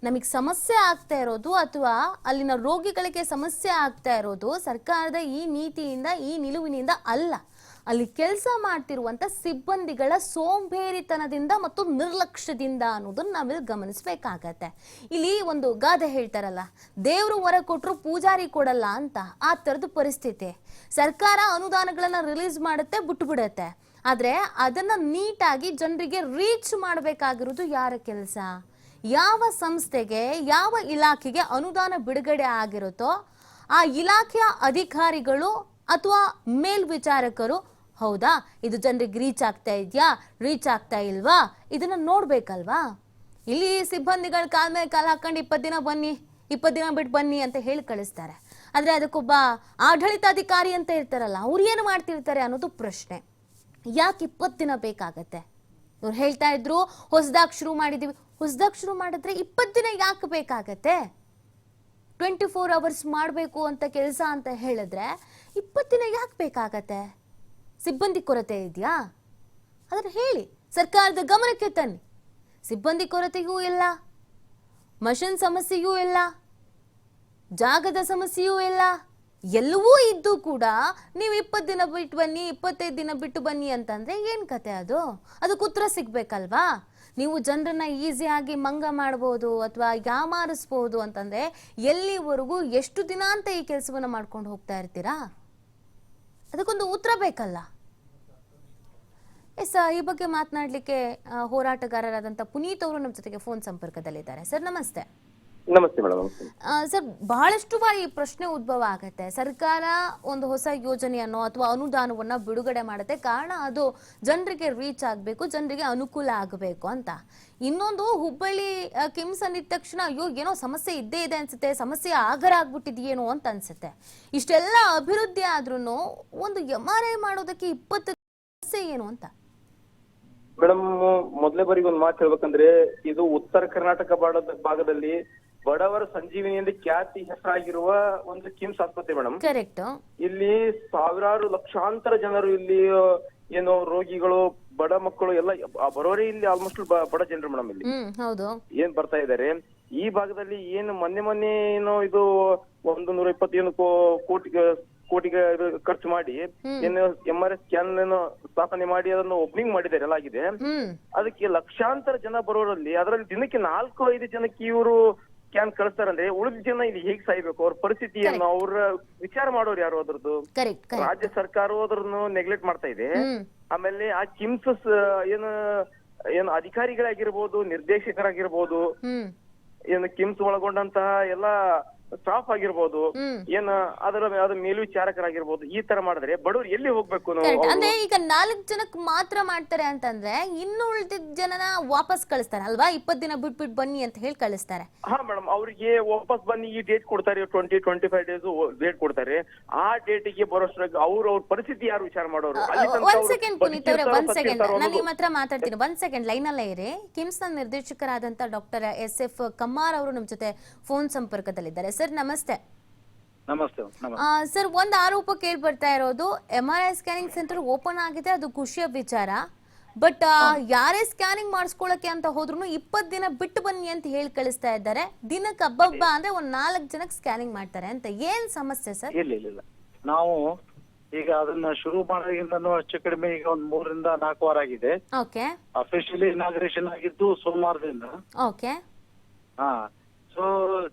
ನಮಗೆ ಸಮಸ್ಯೆ ಆಗ್ತಾ ಇರೋದು ಅಥವಾ ಅಲ್ಲಿನ ರೋಗಿಗಳಿಗೆ ಸಮಸ್ಯೆ ಆಗ್ತಾ ಇರೋದು ಸರ್ಕಾರದ ಈ ನೀತಿಯಿಂದ, ಈ ನಿಲುವಿನಿಂದ ಅಲ್ಲ. ಅಲ್ಲಿ ಕೆಲಸ ಮಾಡ್ತಿರುವಂಥ ಸಿಬ್ಬಂದಿಗಳ ಸೋಂಬೇರಿತನದಿಂದ ಮತ್ತು ನಿರ್ಲಕ್ಷ್ಯದಿಂದ ಅನ್ನೋದನ್ನ ನಾವಿಲ್ಲಿ ಗಮನಿಸಬೇಕಾಗತ್ತೆ. ಇಲ್ಲಿ ಒಂದು ಗಾದೆ ಹೇಳ್ತಾರಲ್ಲ, ದೇವರು ಹೊರ ಕೊಟ್ಟರು ಪೂಜಾರಿ ಕೊಡಲ್ಲ ಅಂತ. ಆ ಥರದ ಪರಿಸ್ಥಿತಿ. ಸರ್ಕಾರ ಅನುದಾನಗಳನ್ನ ರಿಲೀಸ್ ಮಾಡುತ್ತೆ ಬಿಟ್ಟು ಬಿಡುತ್ತೆ ಆದ್ರೆ ಅದನ್ನ ನೀಟಾಗಿ ಜನರಿಗೆ ರೀಚ್ ಮಾಡಬೇಕಾಗಿರೋದು ಯಾರ ಕೆಲಸ? ಯಾವ ಸಂಸ್ಥೆಗೆ, ಯಾವ ಇಲಾಖೆಗೆ ಅನುದಾನ ಬಿಡುಗಡೆ ಆಗಿರುತ್ತೋ, ಆ ಇಲಾಖೆಯ ಅಧಿಕಾರಿಗಳು ಅಥವಾ ಮೇಲ್ವಿಚಾರಕರು, ಹೌದಾ? ಇದು ಜನರಿಗೆ ರೀಚ್ ಆಗ್ತಾ ಇದೆಯಾ? ರೀಚ್ ಆಗ್ತಾ ಇಲ್ವಾ? ಇದನ್ನ ನೋಡ್ಬೇಕಲ್ವಾ? ಇಲ್ಲಿ ಸಿಬ್ಬಂದಿಗಳ ಕಾಲ ಮೇಲೆ ಕಾಲು ಹಾಕೊಂಡು ಇಪ್ಪತ್ತು ದಿನ ಬನ್ನಿ, ಇಪ್ಪತ್ತು ದಿನ ಬಿಟ್ಟು ಬನ್ನಿ ಅಂತ ಹೇಳಿ ಕಳಿಸ್ತಾರೆ. ಆದರೆ ಅದಕ್ಕೊಬ್ಬ ಆಡಳಿತಾಧಿಕಾರಿ ಅಂತ ಇರ್ತಾರಲ್ಲ, ಅವ್ರು ಏನು ಮಾಡ್ತಿರ್ತಾರೆ ಅನ್ನೋದು ಪ್ರಶ್ನೆ. ಯಾಕೆ ಇಪ್ಪತ್ತು ದಿನ ಬೇಕಾಗತ್ತೆ? ಇವ್ರು ಹೇಳ್ತಾ ಇದ್ರು, ಹೊಸದಾಗಿ ಶುರು ಮಾಡಿದ್ದೀವಿ ಹೊಸದಾಗಿ ಶುರು ಮಾಡಿದ್ರೆ ಇಪ್ಪತ್ತು ದಿನ ಯಾಕೆ ಬೇಕಾಗತ್ತೆ? ಟ್ವೆಂಟಿ ಫೋರ್ ಅವರ್ಸ್ ಮಾಡಬೇಕು ಅಂತ ಕೆಲಸ ಅಂತ ಹೇಳಿದ್ರೆ ಇಪ್ಪತ್ತು ದಿನ ಯಾಕೆ ಬೇಕಾಗತ್ತೆ? ಸಿಬ್ಬಂದಿ ಕೊರತೆ ಇದೆಯಾ? ಆದರೆ ಹೇಳಿ, ಸರ್ಕಾರದ ಗಮನಕ್ಕೆ ತನ್ನಿ. ಸಿಬ್ಬಂದಿ ಕೊರತೆಯೂ ಇಲ್ಲ, ಮಷಿನ್ ಸಮಸ್ಯೆಯೂ ಇಲ್ಲ. ಜಾಗದ ಸಮಸ್ಯೆಯೂ ಇಲ್ಲ. ಎಲ್ಲವೂ ಇದ್ದು ಕೂಡ ನೀವು ಇಪ್ಪತ್ತು ದಿನ ಬಿಟ್ಟು ಬನ್ನಿ, ಇಪ್ಪತ್ತೈದು ದಿನ ಬಿಟ್ಟು ಬನ್ನಿ ಅಂತಂದ್ರೆ ಏನು ಕತೆ ಅದು? ಅದಕ್ಕೆ ಉತ್ತರ ಸಿಗ್ಬೇಕಲ್ವಾ? ನೀವು ಜನರನ್ನ ಈಸಿಯಾಗಿ ಮಂಗ ಮಾಡ್ಬೋದು ಅಥವಾ ಯಾಮಾರಿಸ್ಬೋದು ಅಂತಂದ್ರೆ ಎಲ್ಲಿವರೆಗೂ ಎಷ್ಟು ದಿನ ಅಂತ ಈ ಕೆಲಸವನ್ನ ಮಾಡ್ಕೊಂಡು ಹೋಗ್ತಾ ಇರ್ತೀರಾ? ಅದಕ್ಕೊಂದು ಉತ್ತರ ಬೇಕಲ್ಲ. ಎಸ್ ಈ ಬಗ್ಗೆ ಮಾತನಾಡಲಿಕ್ಕೆ ಹೋರಾಟಗಾರರಾದಂಥ ಪುನೀತ್ ಅವರು ನಮ್ಮ ಜೊತೆಗೆ ಫೋನ್ ಸಂಪರ್ಕದಲ್ಲಿದ್ದಾರೆ. ಸರ್, ನಮಸ್ತೆ. ನಮಸ್ತೆ ಮೇಡಮ್ ನಮಸ್ತೆ. ಸರ್ ಬಹಳಷ್ಟು ಬಾರಿ ಈ ಪ್ರಶ್ನೆ ಉದ್ಭವ ಆಗತ್ತೆ. ಸರ್ಕಾರ ಒಂದು ಹೊಸ ಯೋಜನೆಯನ್ನು ಅಥವಾ ಅನುದಾನವನ್ನ ಬಿಡುಗಡೆ ಮಾಡುತ್ತೆ. ಕಾರಣ ಅದು ಜನರಿಗೆ ರೀಚ್ ಆಗಬೇಕು ಜನರಿಗೆ ಅನುಕೂಲ ಆಗಬೇಕು ಅಂತ. ಇನ್ನೊಂದು ಹುಬ್ಬಳ್ಳಿ ಕಿಮ್ಸ್ ಅಂದಿದ ತಕ್ಷಣ ಅಯ್ಯೋ ಏನೋ ಸಮಸ್ಯೆ ಇದ್ದೇ ಇದೆ ಅನ್ಸುತ್ತೆ. ಸಮಸ್ಯೆ ಆಗರ ಆಗ್ಬಿಟ್ಟಿದೆಯೇನೋ ಅಂತ ಅನ್ಸುತ್ತೆ. ಇಷ್ಟೆಲ್ಲ ಅಭಿವೃದ್ಧಿ ಆದ್ರೂ ಒಂದು ಎಂ ಆರ್ ಐ ಮಾಡೋದಕ್ಕೆ ಇಪ್ಪತ್ತು ಸಮಸ್ಯೆ ಏನು ಅಂತ? ಮೇಡಮ್ ಮೊದಲೇ ಬಾರಿಗೆ ಒಂದು ಮಾತು ಹೇಳ್ಬೇಕಂದ್ರೆ ಇದು ಉತ್ತರ ಕರ್ನಾಟಕ ಭಾಗದಲ್ಲಿ ಬಡವರ ಸಂಜೀವಿನಿ ಎಂದು ಖ್ಯಾತಿ ಹೆಸರಾಗಿರುವ ಒಂದು ಕಿಮ್ಸ್ ಆಸ್ಪತ್ರೆ ಮೇಡಮ್ ಕರೆಕ್ಟ್ ಇಲ್ಲಿ ಸಾವಿರಾರು ಲಕ್ಷಾಂತರ ಜನರು ಇಲ್ಲಿ ಏನು ರೋಗಿಗಳು ಬಡ ಮಕ್ಕಳು ಎಲ್ಲ ಬರೋರೇ ಇಲ್ಲಿ ಆಲ್ಮೋಸ್ಟ್ ಬಡ ಜನರು ಮೇಡಮ್ ಇಲ್ಲಿ. ಹ್ಮ್ ಹೌದು. ಏನ್ ಬರ್ತಾ ಇದ್ದಾರೆ? ಈ ಭಾಗದಲ್ಲಿ ಏನು ಮೊನ್ನೆ ಮೊನ್ನೆ ಏನೋ ಇದು ಒಂದು ನೂರ ಇಪ್ಪತ್ತೇನು ಕೋಟಿ ಕೋಟಿಗೆ ಇದು ಖರ್ಚು ಮಾಡಿ ಏನು ಎಂ ಆರ್ ಎಸ್ ಸ್ಕ್ಯಾನ್ ಸ್ಥಾಪನೆ ಮಾಡಿ ಅದನ್ನು ಓಪನಿಂಗ್ ಮಾಡಿದ್ದಾರೆ ಎಲ್ಲ ಆಗಿದೆ. ಹ್ಮ್. ಅದಕ್ಕೆ ಲಕ್ಷಾಂತರ ಜನ ಬರೋರಲ್ಲಿ ಅದರಲ್ಲಿ ದಿನಕ್ಕೆ ನಾಲ್ಕು ಐದು ಜನಕ್ಕೆ ಇವರು ಸ್ಕ್ಯಾನ್ ಕಳಿಸ್ತಾರಂದ್ರೆ ಉಳಿದ ಜನ ಇಲ್ಲಿ ಹೇಗ್ ಸಾಯ್ಬೇಕು? ಅವ್ರ ಪರಿಸ್ಥಿತಿ ಏನು ಅವ್ರ ವಿಚಾರ ಮಾಡೋರು ಯಾರು ಅದ್ರದ್ದು? ರಾಜ್ಯ ಸರ್ಕಾರವು ಅದ್ರನ್ನು ನೆಗ್ಲೆಕ್ಟ್ ಮಾಡ್ತಾ ಇದೆ. ಆಮೇಲೆ ಆ ಕಿಮ್ಸ್ ಏನು ಏನು ಅಧಿಕಾರಿಗಳಾಗಿರ್ಬೋದು ನಿರ್ದೇಶಕರಾಗಿರ್ಬೋದು ಏನು ಕಿಮ್ಸ್ ಒಳಗೊಂಡಂತಹ ಎಲ್ಲಾ ಸ್ಟಾಫ್ ಆಗಿರ್ಬೋದು ಏನ ಅದರ ಅದ್ರ ಮೇಲ್ವಿಚಾರಕರಾಗಿರ್ಬೋದು ಈ ತರ ಮಾಡಿದ್ರೆ ಬಡವ್ರು ಎಲ್ಲಿ ಹೋಗ್ಬೇಕು ನಾವು ಅಂದ್ರೆ ಈಗ ನಾಲ್ಕು ಜನಕ್ಕೆ ಮಾತ್ರ ಮಾಡ್ತಾರೆ ಅಂತಂದ್ರೆ ಇನ್ನು ಉಳಿದಿದ್ದ ಜನನ ವಾಪಸ್ ಕಳಿಸ್ತಾರೆ ಅಲ್ವಾ? ಇಪ್ಪತ್ತು ದಿನ ಬಿಟ್ಬಿಟ್ಟು ಬನ್ನಿ ಅಂತ ಹೇಳಿ ಕಳಿಸ್ತಾರೆ. ಹಾ ಮೇಡಮ್ ಅವ್ರಿಗೆ ವಾಪಸ್ ಬನ್ನಿ ಈ ಡೇಟ್ ಕೊಡ್ತಾರೆ twenty twenty five days date ಕೊಡ್ತಾರೆ. ಆ ಡೇಟಿಗೆ ಬರೋಷ್ಟ್ರಾಗ ಅವ್ರ ಅವ್ರ ಪರಿಸ್ಥಿತಿ ಯಾರು ವಿಚಾರ ಮಾಡೋರು? ಅಲ್ಲಿ ತನಕ ಒಂದ್ ಅವ್ರು ಸೆಕೆಂಡ್ ಪುನೀತ್ ಅವರೇ ಬದುಕಿರ್ತಾರೋ ಒಂದ್ ಸೆಕೆಂಡ್ ನಾನು ನಿಮ್ಮ ಹತ್ರ ಮಾತಾಡ್ತೀನಿ. ಒಂದ್ ಸೆಕೆಂಡ್ ಲೈನ್ ಅಲ್ಲೇ ಇರಿ. ಕಿಮ್ಸ್ನ ನಿರ್ದೇಶಕರಾದಂತ ಡಾಕ್ಟರ್ ಎಸ್ ಎಫ್ ಕಮ್ಮಾರ್ ಅವರು ನಮ್ಮ ಜೊತೆ ಫೋನ್ ಸಂಪರ್ಕದಲ್ಲಿದ್ದಾರೆ. ಸರ್ ನಮಸ್ತೆ. ನಮಸ್ತೆ ಸರ್ ಒಂದು ಆರೋಪ ಕೇಳಿ ಬರ್ತಾ ಇರೋದು. M R I scanning centre open ಆಗಿದೆ ಅದು ಖುಷಿಯ ವಿಚಾರ. ಬಟ್ ಯಾರೇ ಸ್ಕ್ಯಾನಿಂಗ್ ಮಾಡಿಸ್ಕೊಳ್ಳಕ್ಕೆ ಅಂತ ಹೋದ್ರು ಇಪ್ಪತ್ತು ದಿನ ಬಿಟ್ಟು ಬನ್ನಿ ಅಂತ ಹೇಳಿ ಕಳಿಸ್ತಾ ಇದ್ದಾರೆ. ದಿನಕ್ಕೆ ಹಬ್ಬಬ್ಬ ಅಂದ್ರೆ ಒಂದ್ ನಾಲ್ಕು ಜನಕ್ಕೆ ಸ್ಕ್ಯಾನಿಂಗ್ ಮಾಡ್ತಾರೆ ಅಂತ. ಏನ್ ಸಮಸ್ಯೆ ಸರ್? ಇಲ್ಲ ಇಲ್ಲ ಇಲ್ಲ. ನಾವು ಈಗ ಅದನ್ನ ಶುರು ಮಾಡೋದ್ರಿಂದನೂ ಹೆಚ್ಚು ಕಡಿಮೆ ಈಗ ಒಂದ್ ಮೂರರಿಂದ ನಾಲ್ಕು ವಾರ ಆಗಿದೆ. ಓಕೆ. ಅಫಿಷಿಯಲಿ ಇನಾಗ್ರೇಷನ್ ಆಗಿದ್ದು ಸೋಮವಾರದಿಂದ. ಓಕೆ. ಹಾ. ಸೊ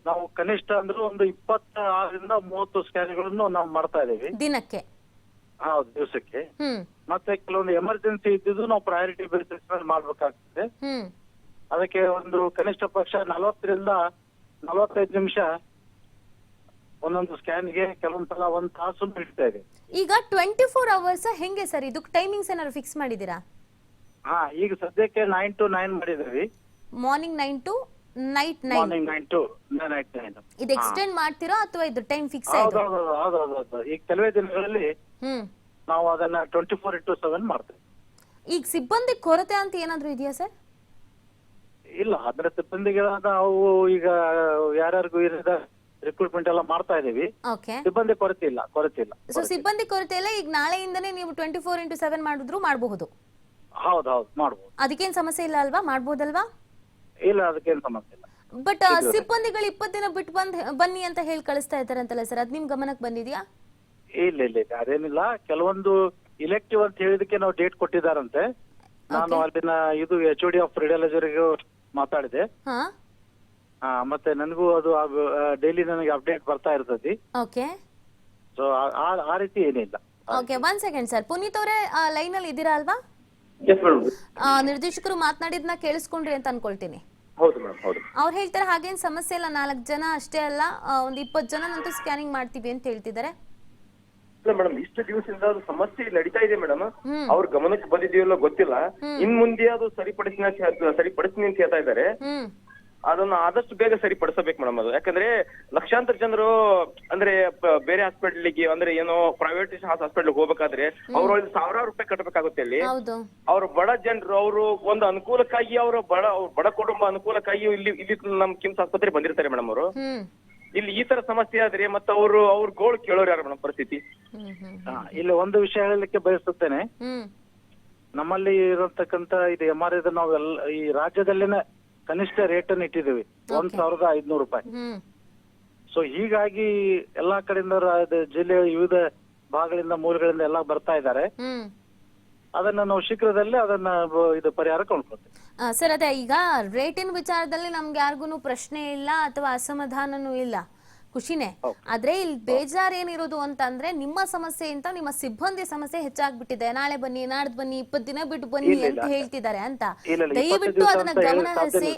ನಾವು ಕನಿಷ್ಠ ಅಂದ್ರೆ ಒಂದು ಇಪ್ಪತ್ತ ಆರರಿಂದ ಮೂವತ್ತು ಸ್ಕ್ಯಾನ್ಗಳನ್ನು ನಾವು ಮಾಡ್ತಾ ಇದೀವಿ ದಿನಕ್ಕೆ? ಹೌದು ದಿವಸಕ್ಕೆ. ಹ್ಮ್. ಮತ್ತೆ ಕೆಲವೊಂದು ಎಮರ್ಜೆನ್ಸಿ ಇದ್ದಿದ್ದು ನಾವು ಪ್ರಯಾರಿಟಿ ಬೇಸಿಸ್ ಮೇಲೆ ಮಾಡ್ಬೇಕಾಗ್ತದೆ. ಹ್ಮ್. ಅದಕ್ಕೆ ಒಂದು ಕನಿಷ್ಠ ಪಕ್ಷ ನಲವತ್ತರಿಂದ ನಲವತ್ತೈದು ನಿಮಿಷ ಒಂದೊಂದು ಸ್ಕ್ಯಾನ್ಗೆ ಕೆಲವೊಂದ್ ಸಲ ಒಂದ್ ತಾಸು ಇಡ್ತಾ ಇದೆ. ಈಗ ಟ್ವೆಂಟಿ ಫೋರ್ ಅವರ್ಸ್ ಹೆಂಗೆ ಸರ್? ಇದಕ್ಕೆ ಟೈಮಿಂಗ್ಸ್ ಏನಾದ್ರು ಫಿಕ್ಸ್ ಮಾಡಿದ್ದೀರಾ? ಹಾ ಈಗ ಸದ್ಯಕ್ಕೆ ನೈನ್ ಟು ನೈನ್ ಮಾಡಿದೀವಿ morning nine to night nine morning nine to night nine ಇದು ಎಕ್ಸ್ಟೆಂಡ್ ಮಾಡ್ತೀರಾ ಅಥವಾ ಇದು ಟೈಮ್ ಫಿಕ್ಸ್ ಆಯ್ತು? ಹೌದು ಹೌದು ಹೌದು ಈಗ ಕೆಲವೇ ದಿನಗಳಲ್ಲಿ ಹ್ಮ್. ನಾವು ಅದನ್ನ ಟ್ವೆಂಟಿ ಫೋರ್ ಇಂಟು ಸೆವೆನ್ ಮಾಡ್ತೇವೆ. ಈಗ ಸಿಬ್ಬಂದಿ ಕೊರತೆ ಅಂತ ಏನಾದ್ರು ಇದೆಯಾ ಸರ್? ಇಲ್ಲ ಅದ್ರ ಸಿಬ್ಬಂದಿಗಳಾದ ಅವು ಈಗ ಯಾರ್ಯಾರಿಗೂ ಇರದ ರಿಕ್ರೂಟ್ಮೆಂಟ್ ಎಲ್ಲ ಮಾಡ್ತಾ ಇದೀವಿ. ಓಕೆ ಸಿಬ್ಬಂದಿ ಕೊರತೆ ಇಲ್ಲ ಕೊರತೆ ಇಲ್ಲ ಸೊ ಸಿಬ್ಬಂದಿ ಕೊರತೆ ಇಲ್ಲ ಈಗ ನಾಳೆಯಿಂದನೇ ನೀವು ಟ್ವೆಂಟಿ ಫೋರ್ ಇಂಟು ಸೆವೆನ್ ಮಾಡಿದ್ರು ಮಾಡಬಹುದು? ಹೌದು ಹೌದು ಮಾಡ್ಬೋದು. ಅದಕ್ಕೇನ್ ಸಮಸ್ಯೆ ಇಲ್ಲ ಅಲ್ವಾ? ಮಾಡ್ಬೋದಲ್ವಾ? ಇಲ್ಲ ಅದಕ್ಕೇನು ಸಮಸ್ಯೆ ಇಲ್ಲ. ಬಟ್ ಸಿಬ್ಬಂದಿಗಳು ಇಪ್ಪತ್ತು ದಿನ ಬಿಟ್ಟು ಬಂದ್ ಬನ್ನಿ ಅಂತ ಹೇಳಿ ಕಳಿಸ್ತಾ ಇದಾರಂತಲ್ಲ ಸರ್? ಅದ್ ನಿಮ್ ಗಮನಕ್ಕೆ ಬಂದಿದ್ಯಾ? ಇಲ್ಲ ಇಲ್ಲ ಇಲ್ಲ ಅದೇನಿಲ್ಲ. ಕೆಲವೊಂದು ಇಲೆಕ್ಟಿವ್ ಅಂತ ಹೇಳಿದಕ್ಕೆ ನಾವು ಡೇಟ್ ಕೊಟ್ಟಿದಾರಂತೆ ನಾನು ಅಲ್ಲಿನ ಇದು ಎಚ್ ಡಿ ಆಫ್ ರೇಡಿಯಾಲಜರಿಗೂ ಮಾತಾಡಿದೆ. ಹಾ? ಆ, ಮತ್ತೆ ನನಗೂ ಅದು ಡೈಲಿ ನನಗೆ ಅಪ್ಡೇಟ್ ಬರ್ತಾ ಇರ್ತದೆ. ಓಕೆ ಸೊ ಆ ರೀತಿ ಏನಿಲ್ಲ. Okay one second sir Puneeth ಅವರೇ ಲೈನ್ ಅಲ್ಲಿ ಇದ್ದೀರಾ ಅಲ್ವಾ? ಆ, ನಿರ್ದೇಶಕರು ಮಾತನಾಡಿದ್ನ ಕೇಳಿಸ್ಕೊಂಡ್ರಿ ಅಂತ ಅನ್ಕೊಳ್ತೀನಿ. ಹೌದು ಮೇಡಮ್ ಹೌದು. ಅವ್ರು ಹೇಳ್ತಾರೆ ಹಾಗೇನ್ ಸಮಸ್ಯೆ ಇಲ್ಲ ನಾಲ್ಕು ಜನ ಅಷ್ಟೇ ಅಲ್ಲ ಒಂದ್ ಇಪ್ಪತ್ತು ಜನ ನಂತರ ಸ್ಕ್ಯಾನಿಂಗ್ ಮಾಡ್ತೀವಿ ಅಂತ ಹೇಳ್ತಿದ್ದಾರೆ. ಇಲ್ಲ ಮೇಡಮ್ ಇಷ್ಟು ದಿವಸದಿಂದ ಅದು ಸಮಸ್ಯೆ ನಡೀತಾ ಇದೆ ಮೇಡಮ್ ಹ್ಮ್. ಅವ್ರ ಗಮನಕ್ಕೆ ಬಂದಿದೆಯಲ್ಲ ಗೊತ್ತಿಲ್ಲ. ಇನ್ ಮುಂದೆ ಅದು ಸರಿಪಡಿಸಿ ಸರಿಪಡಿಸ್ತೀನಿ ಅಂತ ಹೇಳ್ತಾ ಇದ್ದಾರೆ. ಹ್ಮ್. ಅದನ್ನ ಆದಷ್ಟು ಬೇಗ ಸರಿಪಡಿಸಬೇಕು ಮೇಡಮ್ ಅದು. ಯಾಕಂದ್ರೆ ಲಕ್ಷಾಂತರ ಜನರು ಅಂದ್ರೆ ಬೇರೆ ಬೇರೆ ಹಾಸ್ಪಿಟಲ್ಗೆ ಅಂದ್ರೆ ಏನೋ ಪ್ರೈವೇಟ್ ಹಾಸ್ಪಿಟಲ್ ಹೋಗ್ಬೇಕಾದ್ರೆ ಅವ್ರು ಅಲ್ಲಿ ಸಾವಿರಾರು ರೂಪಾಯಿ ಕಟ್ಟಬೇಕಾಗುತ್ತೆ ಅಲ್ಲಿ. ಹೌದು. ಅವ್ರ ಬಡ ಜನರು ಅವರು ಒಂದು ಅನುಕೂಲಕ್ಕಾಗಿ ಅವರು ಬಡ ಅವ್ರ ಬಡ ಕುಟುಂಬ ಅನುಕೂಲಕ್ಕಾಗಿ ಇಲ್ಲಿ ಇಲ್ಲಿ ನಮ್ ಕಿಮ್ಸ್ ಆಸ್ಪತ್ರೆ ಬಂದಿರ್ತಾರೆ ಮೇಡಮ್ ಅವರು. ಹ್ಮ್. ಇಲ್ಲಿ ಈ ತರ ಸಮಸ್ಯೆ ಆದ್ರೆ ಮತ್ತೆ ಅವರು ಅವ್ರ ಗೋಳು ಕೇಳೋರು ಯಾರು ಮೇಡಮ್ ಪರಿಸ್ಥಿತಿ? ಹ್ಮ್ ಹ್ಮ್ ಆ, ಇಲ್ಲಿ ಒಂದು ವಿಷಯ ಹೇಳಲಿಕ್ಕೆ ಬಯಸುತ್ತೇನೆ. ಹ್ಮ್. ನಮ್ಮಲ್ಲಿ ಇರತಕ್ಕಂತ ಇದು ಎಂ ಆರ್ ನಾವು ಎಲ್ಲ ಈ ರಾಜ್ಯದಲ್ಲಿನ ಕನಿಷ್ಠ ರೇಟ್ ಅನ್ನು ಇಟ್ಟಿದ್ದೀವಿ ಒಂದ್ ಸಾವಿರದ ಐದ್ನೂರು ರೂಪಾಯಿ. ಹ್ಮ್. ಸೊ ಹೀಗಾಗಿ ಎಲ್ಲಾ ಕಡೆಯಿಂದ ರಾ- ಜಿಲ್ಲೆಯ ವಿವಿಧ ಭಾಗಗಳಿಂದ ಮೂಲಗಳಿಂದ ಎಲ್ಲಾ ಬರ್ತಾ ಇದ್ದಾರೆ. ಹ್ಮ್. ಅದನ್ನ ನಾವು ಶೀಘ್ರದಲ್ಲೇ ಅದನ್ನ ಬ- ಇದು ಪರಿಹಾರ ಕೊಂಡ್ಕೊಳ್ತೇವೆ. ಆ, ಸರ್ ಅದೇ ಈಗ ರೇಟಿನ ವಿಚಾರದಲ್ಲಿ ನಮ್ಗೆ ಯಾರಿಗೂ ಪ್ರಶ್ನೆ ಇಲ್ಲ ಅಥವಾ ಅಸಮಾಧಾನನೂ ಇಲ್ಲ. ಖುಷಿನೇ. ಆದ್ರೆ ಇಲ್ಲಿ ಬೇಜಾರ್ ಏನಿರೋದು ಅಂತಂದ್ರೆ ನಿಮ್ಮ ಸಮಸ್ಯೆ ಅಂತ ನಿಮ್ಮ ಸಿಬ್ಬಂದಿ ಸಮಸ್ಯೆ ಹೆಚ್ಚಾಗ್ಬಿಟ್ಟಿದೆ. ನಾಳೆ ಬನ್ನಿ ನಾಡ್ದು ಬನ್ನಿ ಇಪ್ಪತ್ ದಿನ ಬಿಟ್ಟು ಬನ್ನಿ ಅಂತ ಹೇಳ್ತಿದ್ದಾರೆ ಅಂತ. ದಯವಿಟ್ಟು ಅದನ್ನ ಅಂತ ಗಮನ ಹರಿಸಿ.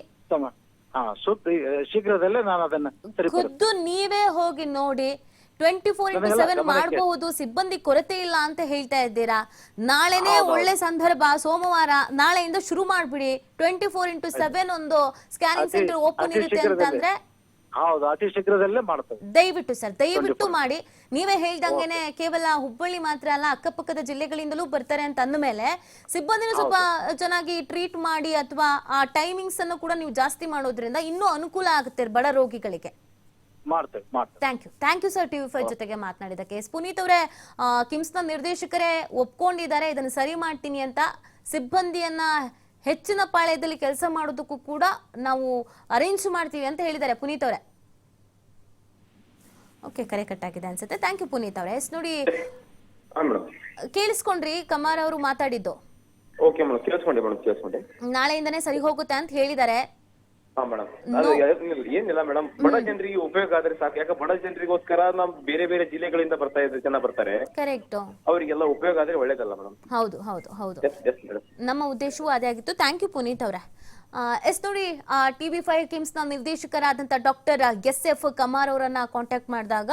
ಶೀಘ್ರದಲ್ಲೇ ನಾನು ಅದನ್ನ ಖುದ್ದು ನೀವೇ ಹೋಗಿ ನೋಡಿ. ಟ್ವೆಂಟಿ ಫೋರ್ ಇಂಟು ಸೆವೆನ್ ಮಾಡಬಹುದು. ಸಿಬ್ಬಂದಿ ಕೊರತೆ ಇಲ್ಲ ಅಂತ ಹೇಳ್ತಾ ಇದ್ದೀರಾ? ನಾಳೆನೇ ಒಳ್ಳೆ ಸಂದರ್ಭ. ಸೋಮವಾರ ನಾಳೆಯಿಂದ ಶುರು ಮಾಡ್ಬಿಡಿ. ಟ್ವೆಂಟಿ ಫೋರ್ ಇಂಟು ಸೆವೆನ್ ಒಂದು ಸ್ಕ್ಯಾನಿಂಗ್ ಸೆಂಟರ್ ಓಪನ್ ಅತಿ ಇರುತ್ತೆ ಅಂತಂದ್ರೆ ಹೌದು ಅತಿ ಶೀಘ್ರದಲ್ಲೇ ಮಾಡ್ತೇವೆ. ದಯವಿಟ್ಟು ಸರ್ ದಯವಿಟ್ಟು ಮಾಡಿ. ನೀವೇ ಹೇಳ್ದಂಗೆನೆ ಕೇವಲ ಹುಬ್ಬಳ್ಳಿ ಮಾತ್ರ ಅಲ್ಲ ಅಕ್ಕಪಕ್ಕದ ಜಿಲ್ಲೆಗಳಿಂದಲೂ ಬರ್ತಾರೆ ಅಂತ ಅಂದಮೇಲೆ ಸಿಬ್ಬಂದಿನ ಸ್ವಲ್ಪ ಚೆನ್ನಾಗಿ ಟ್ರೀಟ್ ಮಾಡಿ ಅಥವಾ ಆ ಟೈಮಿಂಗ್ಸ್ ಅನ್ನು ಕೂಡ ನೀವು ಜಾಸ್ತಿ ಮಾಡೋದ್ರಿಂದ ಇನ್ನೂ ಅನುಕೂಲ ಆಗುತ್ತೆ ಬಡ ರೋಗಿಗಳಿಗೆ. ಮಾಡ್ತೇವೆ ಮಾಡ್ತೇವೆ. Thank you thank you sir TV five ಜೊತೆಗೆ ಮಾತನಾಡಿದಕ್ಕೆ ಎಸ್ ಪುನೀತ್ ಅವರೇ ಕಿಮ್ಸ್ನ ನಿರ್ದೇಶಕರೇ ಒಪ್ಕೊಂಡಿದ್ದಾರೆ ಇದನ್ನು ಸರಿ ಮಾಡ್ತೀನಿ ಅಂತ ಸಿಬ್ಬಂದಿಯನ್ನ ಹೆಚ್ಚಿನ ಪಾಳ್ಯದಲ್ಲಿ ಕೆಲಸ ಮಾಡೋದಕ್ಕೂ ಕೂಡ ನಾವು ಅರೇಂಜ್ ಮಾಡ್ತೀವಿ ಅಂತ ಹೇಳಿದ್ದಾರೆ ಪುನೀತ್ ಅವರೇ. ಓಕೆ ಕರೆ ಕಟ್ಟಾಗಿದೆ ಅನ್ಸುತ್ತೆ. ಥ್ಯಾಂಕ್ ಯು ಪುನೀತ್ ಅವರೇ. ಎಸ್ ನೋಡಿ ಕೇಳಿಸ್ಕೊಂಡ್ರಿ ಕಮಾರ್ ಅವರು ಮಾತಾಡಿದ್ದು. ಓಕೆ ಮೇಡಮ್ ಕೇಳಿಸ್ಕೊಂಡೆ ಮೇಡಮ್ ಕೇಳಿಸ್ಕೊಂಡೆ. ನಾಳೆಯಿಂದನೇ ಸರಿ ಹೋಗುತ್ತೆ ಅಂತ ಹೇಳಿದ್ದಾರೆ. ಹಾ ಮೇಡಮ್ ಅದು ಏನಿಲ್ಲ- ಮೇಡಮ್ ಬಡ ಜನರಿಗೆ ಉಪಯೋಗ ಆದ್ರೆ ಸಾಕು. ಯಾಕೆ ಬಡ ಜನರಿಗೋಸ್ಕರ ನಮ್ ಬೇರೆ ಬೇರೆ ಜಿಲ್ಲೆಗಳಿಂದ ಬರ್ತಾ ಇದ್ರೆ ಜನ ಬರ್ತಾರೆ. ಕರೆಕ್ಟ್ ಅವರಿಗೆಲ್ಲ ಉಪಯೋಗ ಆದ್ರೆ ಒಳ್ಳೇದಲ್ಲ ಮೇಡಮ್ ಹೌದು ಹೌದು ಹೌದು. ಎಸ್ ಎಸ್ ಮೇಡಮ್ ನಮ್ಮ ಉದ್ದೇಶವೂ ಅದೇ ಆಗಿತ್ತು. ಥ್ಯಾಂಕ್ ಯು ಪುನೀತ್ ಅವರೇ. ಎಸ್ ನೋಡಿ ಟಿ ವಿ ಫೈವ್ನ ನಿರ್ದೇಶಕರಾದಂಥ ಡಾಕ್ಟರ್ ಎಸ್ ಎಫ್ ಕಮಾರ್ ಅವರನ್ನ ಕಾಂಟ್ಯಾಕ್ಟ್ ಮಾಡಿದಾಗ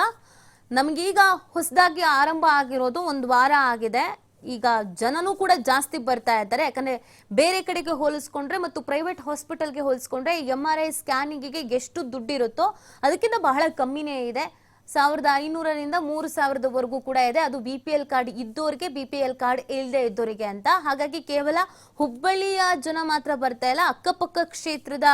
ನಮಗೀಗ ಹೊಸದಾಗಿ ಆರಂಭ ಆಗಿರೋದು ಒಂದು ವಾರ ಆಗಿದೆ. ಈಗ ಜನನೂ ಕೂಡ ಜಾಸ್ತಿ ಬರ್ತಾ ಇದ್ದಾರೆ. ಯಾಕಂದ್ರೆ ಬೇರೆ ಕಡೆಗೆ ಹೋಲಿಸ್ಕೊಂಡ್ರೆ ಮತ್ತು ಪ್ರೈವೇಟ್ ಹಾಸ್ಪಿಟಲ್ಗೆ ಹೋಲಿಸ್ಕೊಂಡ್ರೆ ಎಂ ಆರ್ ಐ ಸ್ಕ್ಯಾನಿಂಗಿಗೆ ಎಷ್ಟು ದುಡ್ಡಿರುತ್ತೋ ಅದಕ್ಕಿಂತ ಬಹಳ ಕಮ್ಮಿನೇ ಇದೆ. ಸಾವಿರದ ಐನೂರರಿಂದ ಮೂರು ಸಾವಿರದವರೆಗೂ ಕೂಡ ಇದೆ. ಅದು ಬಿ ಪಿ ಎಲ್ ಕಾರ್ಡ್ ಇದ್ದೋರಿಗೆ ಬಿ ಪಿ ಎಲ್ ಕಾರ್ಡ್ ಇಲ್ಲದೆ ಇದ್ದೋರಿಗೆ ಅಂತ. ಹಾಗಾಗಿ ಕೇವಲ ಹುಬ್ಬಳ್ಳಿಯ ಜನ ಮಾತ್ರ ಬರ್ತಾ ಇಲ್ಲ. ಅಕ್ಕಪಕ್ಕ ಕ್ಷೇತ್ರದ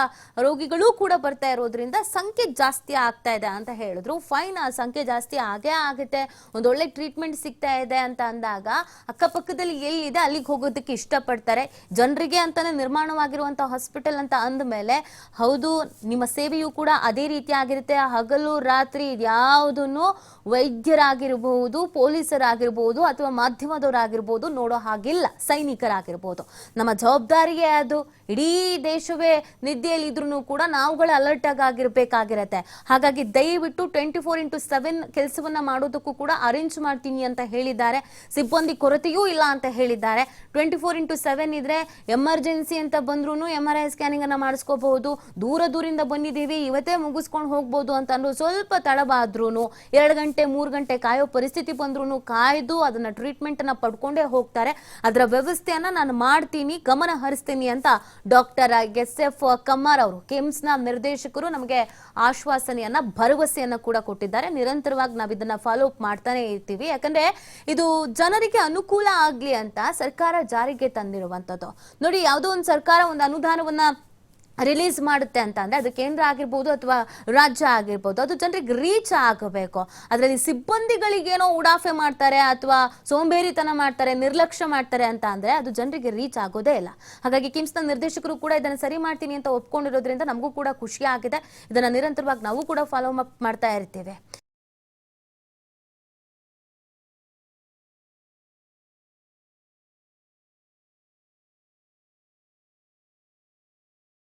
ರೋಗಿಗಳು ಕೂಡ ಬರ್ತಾ ಇರೋದ್ರಿಂದ ಸಂಖ್ಯೆ ಜಾಸ್ತಿ ಆಗ್ತಾ ಇದೆ ಅಂತ ಹೇಳಿದ್ರು. ಫೈನ್ ಆ ಸಂಖ್ಯೆ ಜಾಸ್ತಿ ಆಗೇ ಆಗುತ್ತೆ. ಒಂದೊಳ್ಳೆ ಟ್ರೀಟ್ಮೆಂಟ್ ಸಿಗ್ತಾ ಇದೆ ಅಂತ ಅಂದಾಗ ಅಕ್ಕಪಕ್ಕದಲ್ಲಿ ಎಲ್ಲಿದೆ ಅಲ್ಲಿಗೆ ಹೋಗೋದಕ್ಕೆ ಇಷ್ಟಪಡ್ತಾರೆ. ಜನರಿಗೆ ಅಂತಾನೆ ನಿರ್ಮಾಣವಾಗಿರುವಂಥ ಹಾಸ್ಪಿಟಲ್ ಅಂತ ಅಂದಮೇಲೆ ಹೌದು, ನಿಮ್ಮ ಸೇವೆಯು ಕೂಡ ಅದೇ ರೀತಿ ಆಗಿರುತ್ತೆ. ಹಗಲು, ರಾತ್ರಿ ಯಾವ ಯಾವುದನ್ನು ವೈದ್ಯರಾಗಿರಬಹುದು ಪೊಲೀಸರಾಗಿರ್ಬೋದು ಅಥವಾ ಮಾಧ್ಯಮದವರಾಗಿರ್ಬೋದು ನೋಡೋ ಹಾಗಿಲ್ಲ. ಸೈನಿಕರಾಗಿರ್ಬೋದು. ನಮ್ಮ ಜವಾಬ್ದಾರಿಯೇ ಅದು. ಇಡೀ ದೇಶವೇ ನಿದ್ದೆಯಲ್ಲಿದ್ರೂ ಕೂಡ ನಾವುಗಳು ಅಲರ್ಟ್ ಆಗಿರಬೇಕಾಗಿರತ್ತೆ ಹಾಗಾಗಿ ದಯವಿಟ್ಟು ಟ್ವೆಂಟಿ ಫೋರ್ ಇಂಟು ಸೆವೆನ್ ಕೆಲಸವನ್ನ ಮಾಡೋದಕ್ಕೂ ಕೂಡ ಅರೇಂಜ್ ಮಾಡ್ತೀನಿ ಅಂತ ಹೇಳಿದ್ದಾರೆ. ಸಿಬ್ಬಂದಿ ಕೊರತೆಯೂ ಇಲ್ಲ ಅಂತ ಹೇಳಿದ್ದಾರೆ. ಟ್ವೆಂಟಿ ಫೋರ್ ಇಂಟು ಸೆವೆನ್ ಇದ್ರೆ ಎಮರ್ಜೆನ್ಸಿ ಅಂತ ಬಂದ್ರು ಎಂ ಆರ್ ಐ ಸ್ಕ್ಯಾನಿಂಗ್ ಅನ್ನ ಮಾಡಿಸ್ಕೋಬಹುದು. ದೂರ ದೂರಿಂದ ಬಂದಿದ್ದೀವಿ, ಇವತ್ತೇ ಮುಗಿಸ್ಕೊಂಡು ಹೋಗ್ಬೋದು ಅಂತ ಸ್ವಲ್ಪ ತಡವಾದ್ರೂ ಎರಡು ಗಂಟೆ, ಮೂರು ಗಂಟೆ ಕಾಯೋ ಪರಿಸ್ಥಿತಿ ಬಂದ್ರೂ ಕಾಯ್ದು ಅದನ್ನ ಟ್ರೀಟ್ಮೆಂಟ್ ಅನ್ನ ಪಡ್ಕೊಂಡೇ ಹೋಗ್ತಾರೆ. ಅದರ ವ್ಯವಸ್ಥೆಯನ್ನ ನಾನು ಮಾಡ್ತೀನಿ, ಗಮನ ಹರಿಸ್ತೀನಿ ಅಂತ ಡಾಕ್ಟರ್ ಎಸ್ ಎಫ್ ಕಮ್ಮಾರ್ ಅವರು ಕಿಮ್ಸ್ನ ನಿರ್ದೇಶಕರು ನಮಗೆ ಆಶ್ವಾಸನೆಯನ್ನ, ಭರವಸೆಯನ್ನ ಕೂಡ ಕೊಟ್ಟಿದ್ದಾರೆ. ನಿರಂತರವಾಗಿ ನಾವು ಇದನ್ನ ಫಾಲೋ ಅಪ್ ಮಾಡ್ತಾನೆ ಇರ್ತೀವಿ. ಯಾಕಂದ್ರೆ ಇದು ಜನರಿಗೆ ಅನುಕೂಲ ಆಗ್ಲಿ ಅಂತ ಸರ್ಕಾರ ಜಾರಿಗೆ ತಂದಿರುವಂತದ್ದು. ನೋಡಿ, ಯಾವುದೋ ಒಂದು ಸರ್ಕಾರ ಒಂದು ಅನುದಾನವನ್ನ ರಿಲೀಸ್ ಮಾಡುತ್ತೆ ಅಂತ ಅಂದರೆ ಅದು ಕೇಂದ್ರ ಆಗಿರ್ಬೋದು ಅಥವಾ ರಾಜ್ಯ ಆಗಿರ್ಬೋದು. ಅದು ಜನರಿಗೆ ರೀಚ್ ಆಗಬೇಕು. ಅದರಲ್ಲಿ ಸಿಬ್ಬಂದಿಗಳಿಗೇನೋ ಉಡಾಫೆ ಮಾಡ್ತಾರೆ ಅಥವಾ ಸೋಂಬೇರಿತನ ಮಾಡ್ತಾರೆ, ನಿರ್ಲಕ್ಷ್ಯ ಮಾಡ್ತಾರೆ ಅಂತ ಅಂದರೆ ಅದು ಜನರಿಗೆ ರೀಚ್ ಆಗೋದೇ ಇಲ್ಲ. ಹಾಗಾಗಿ ಕಿಮ್ಸ್ನ ನಿರ್ದೇಶಕರು ಕೂಡ ಇದನ್ನು ಸರಿ ಮಾಡ್ತೀನಿ ಅಂತ ಒಪ್ಕೊಂಡಿರೋದ್ರಿಂದ ನಮಗೂ ಕೂಡ ಖುಷಿ ಆಗಿದೆ. ಇದನ್ನು ನಿರಂತರವಾಗಿ ನಾವು ಕೂಡ ಫಾಲೋ ಅಪ್ ಮಾಡ್ತಾ ಇರ್ತೀವಿ.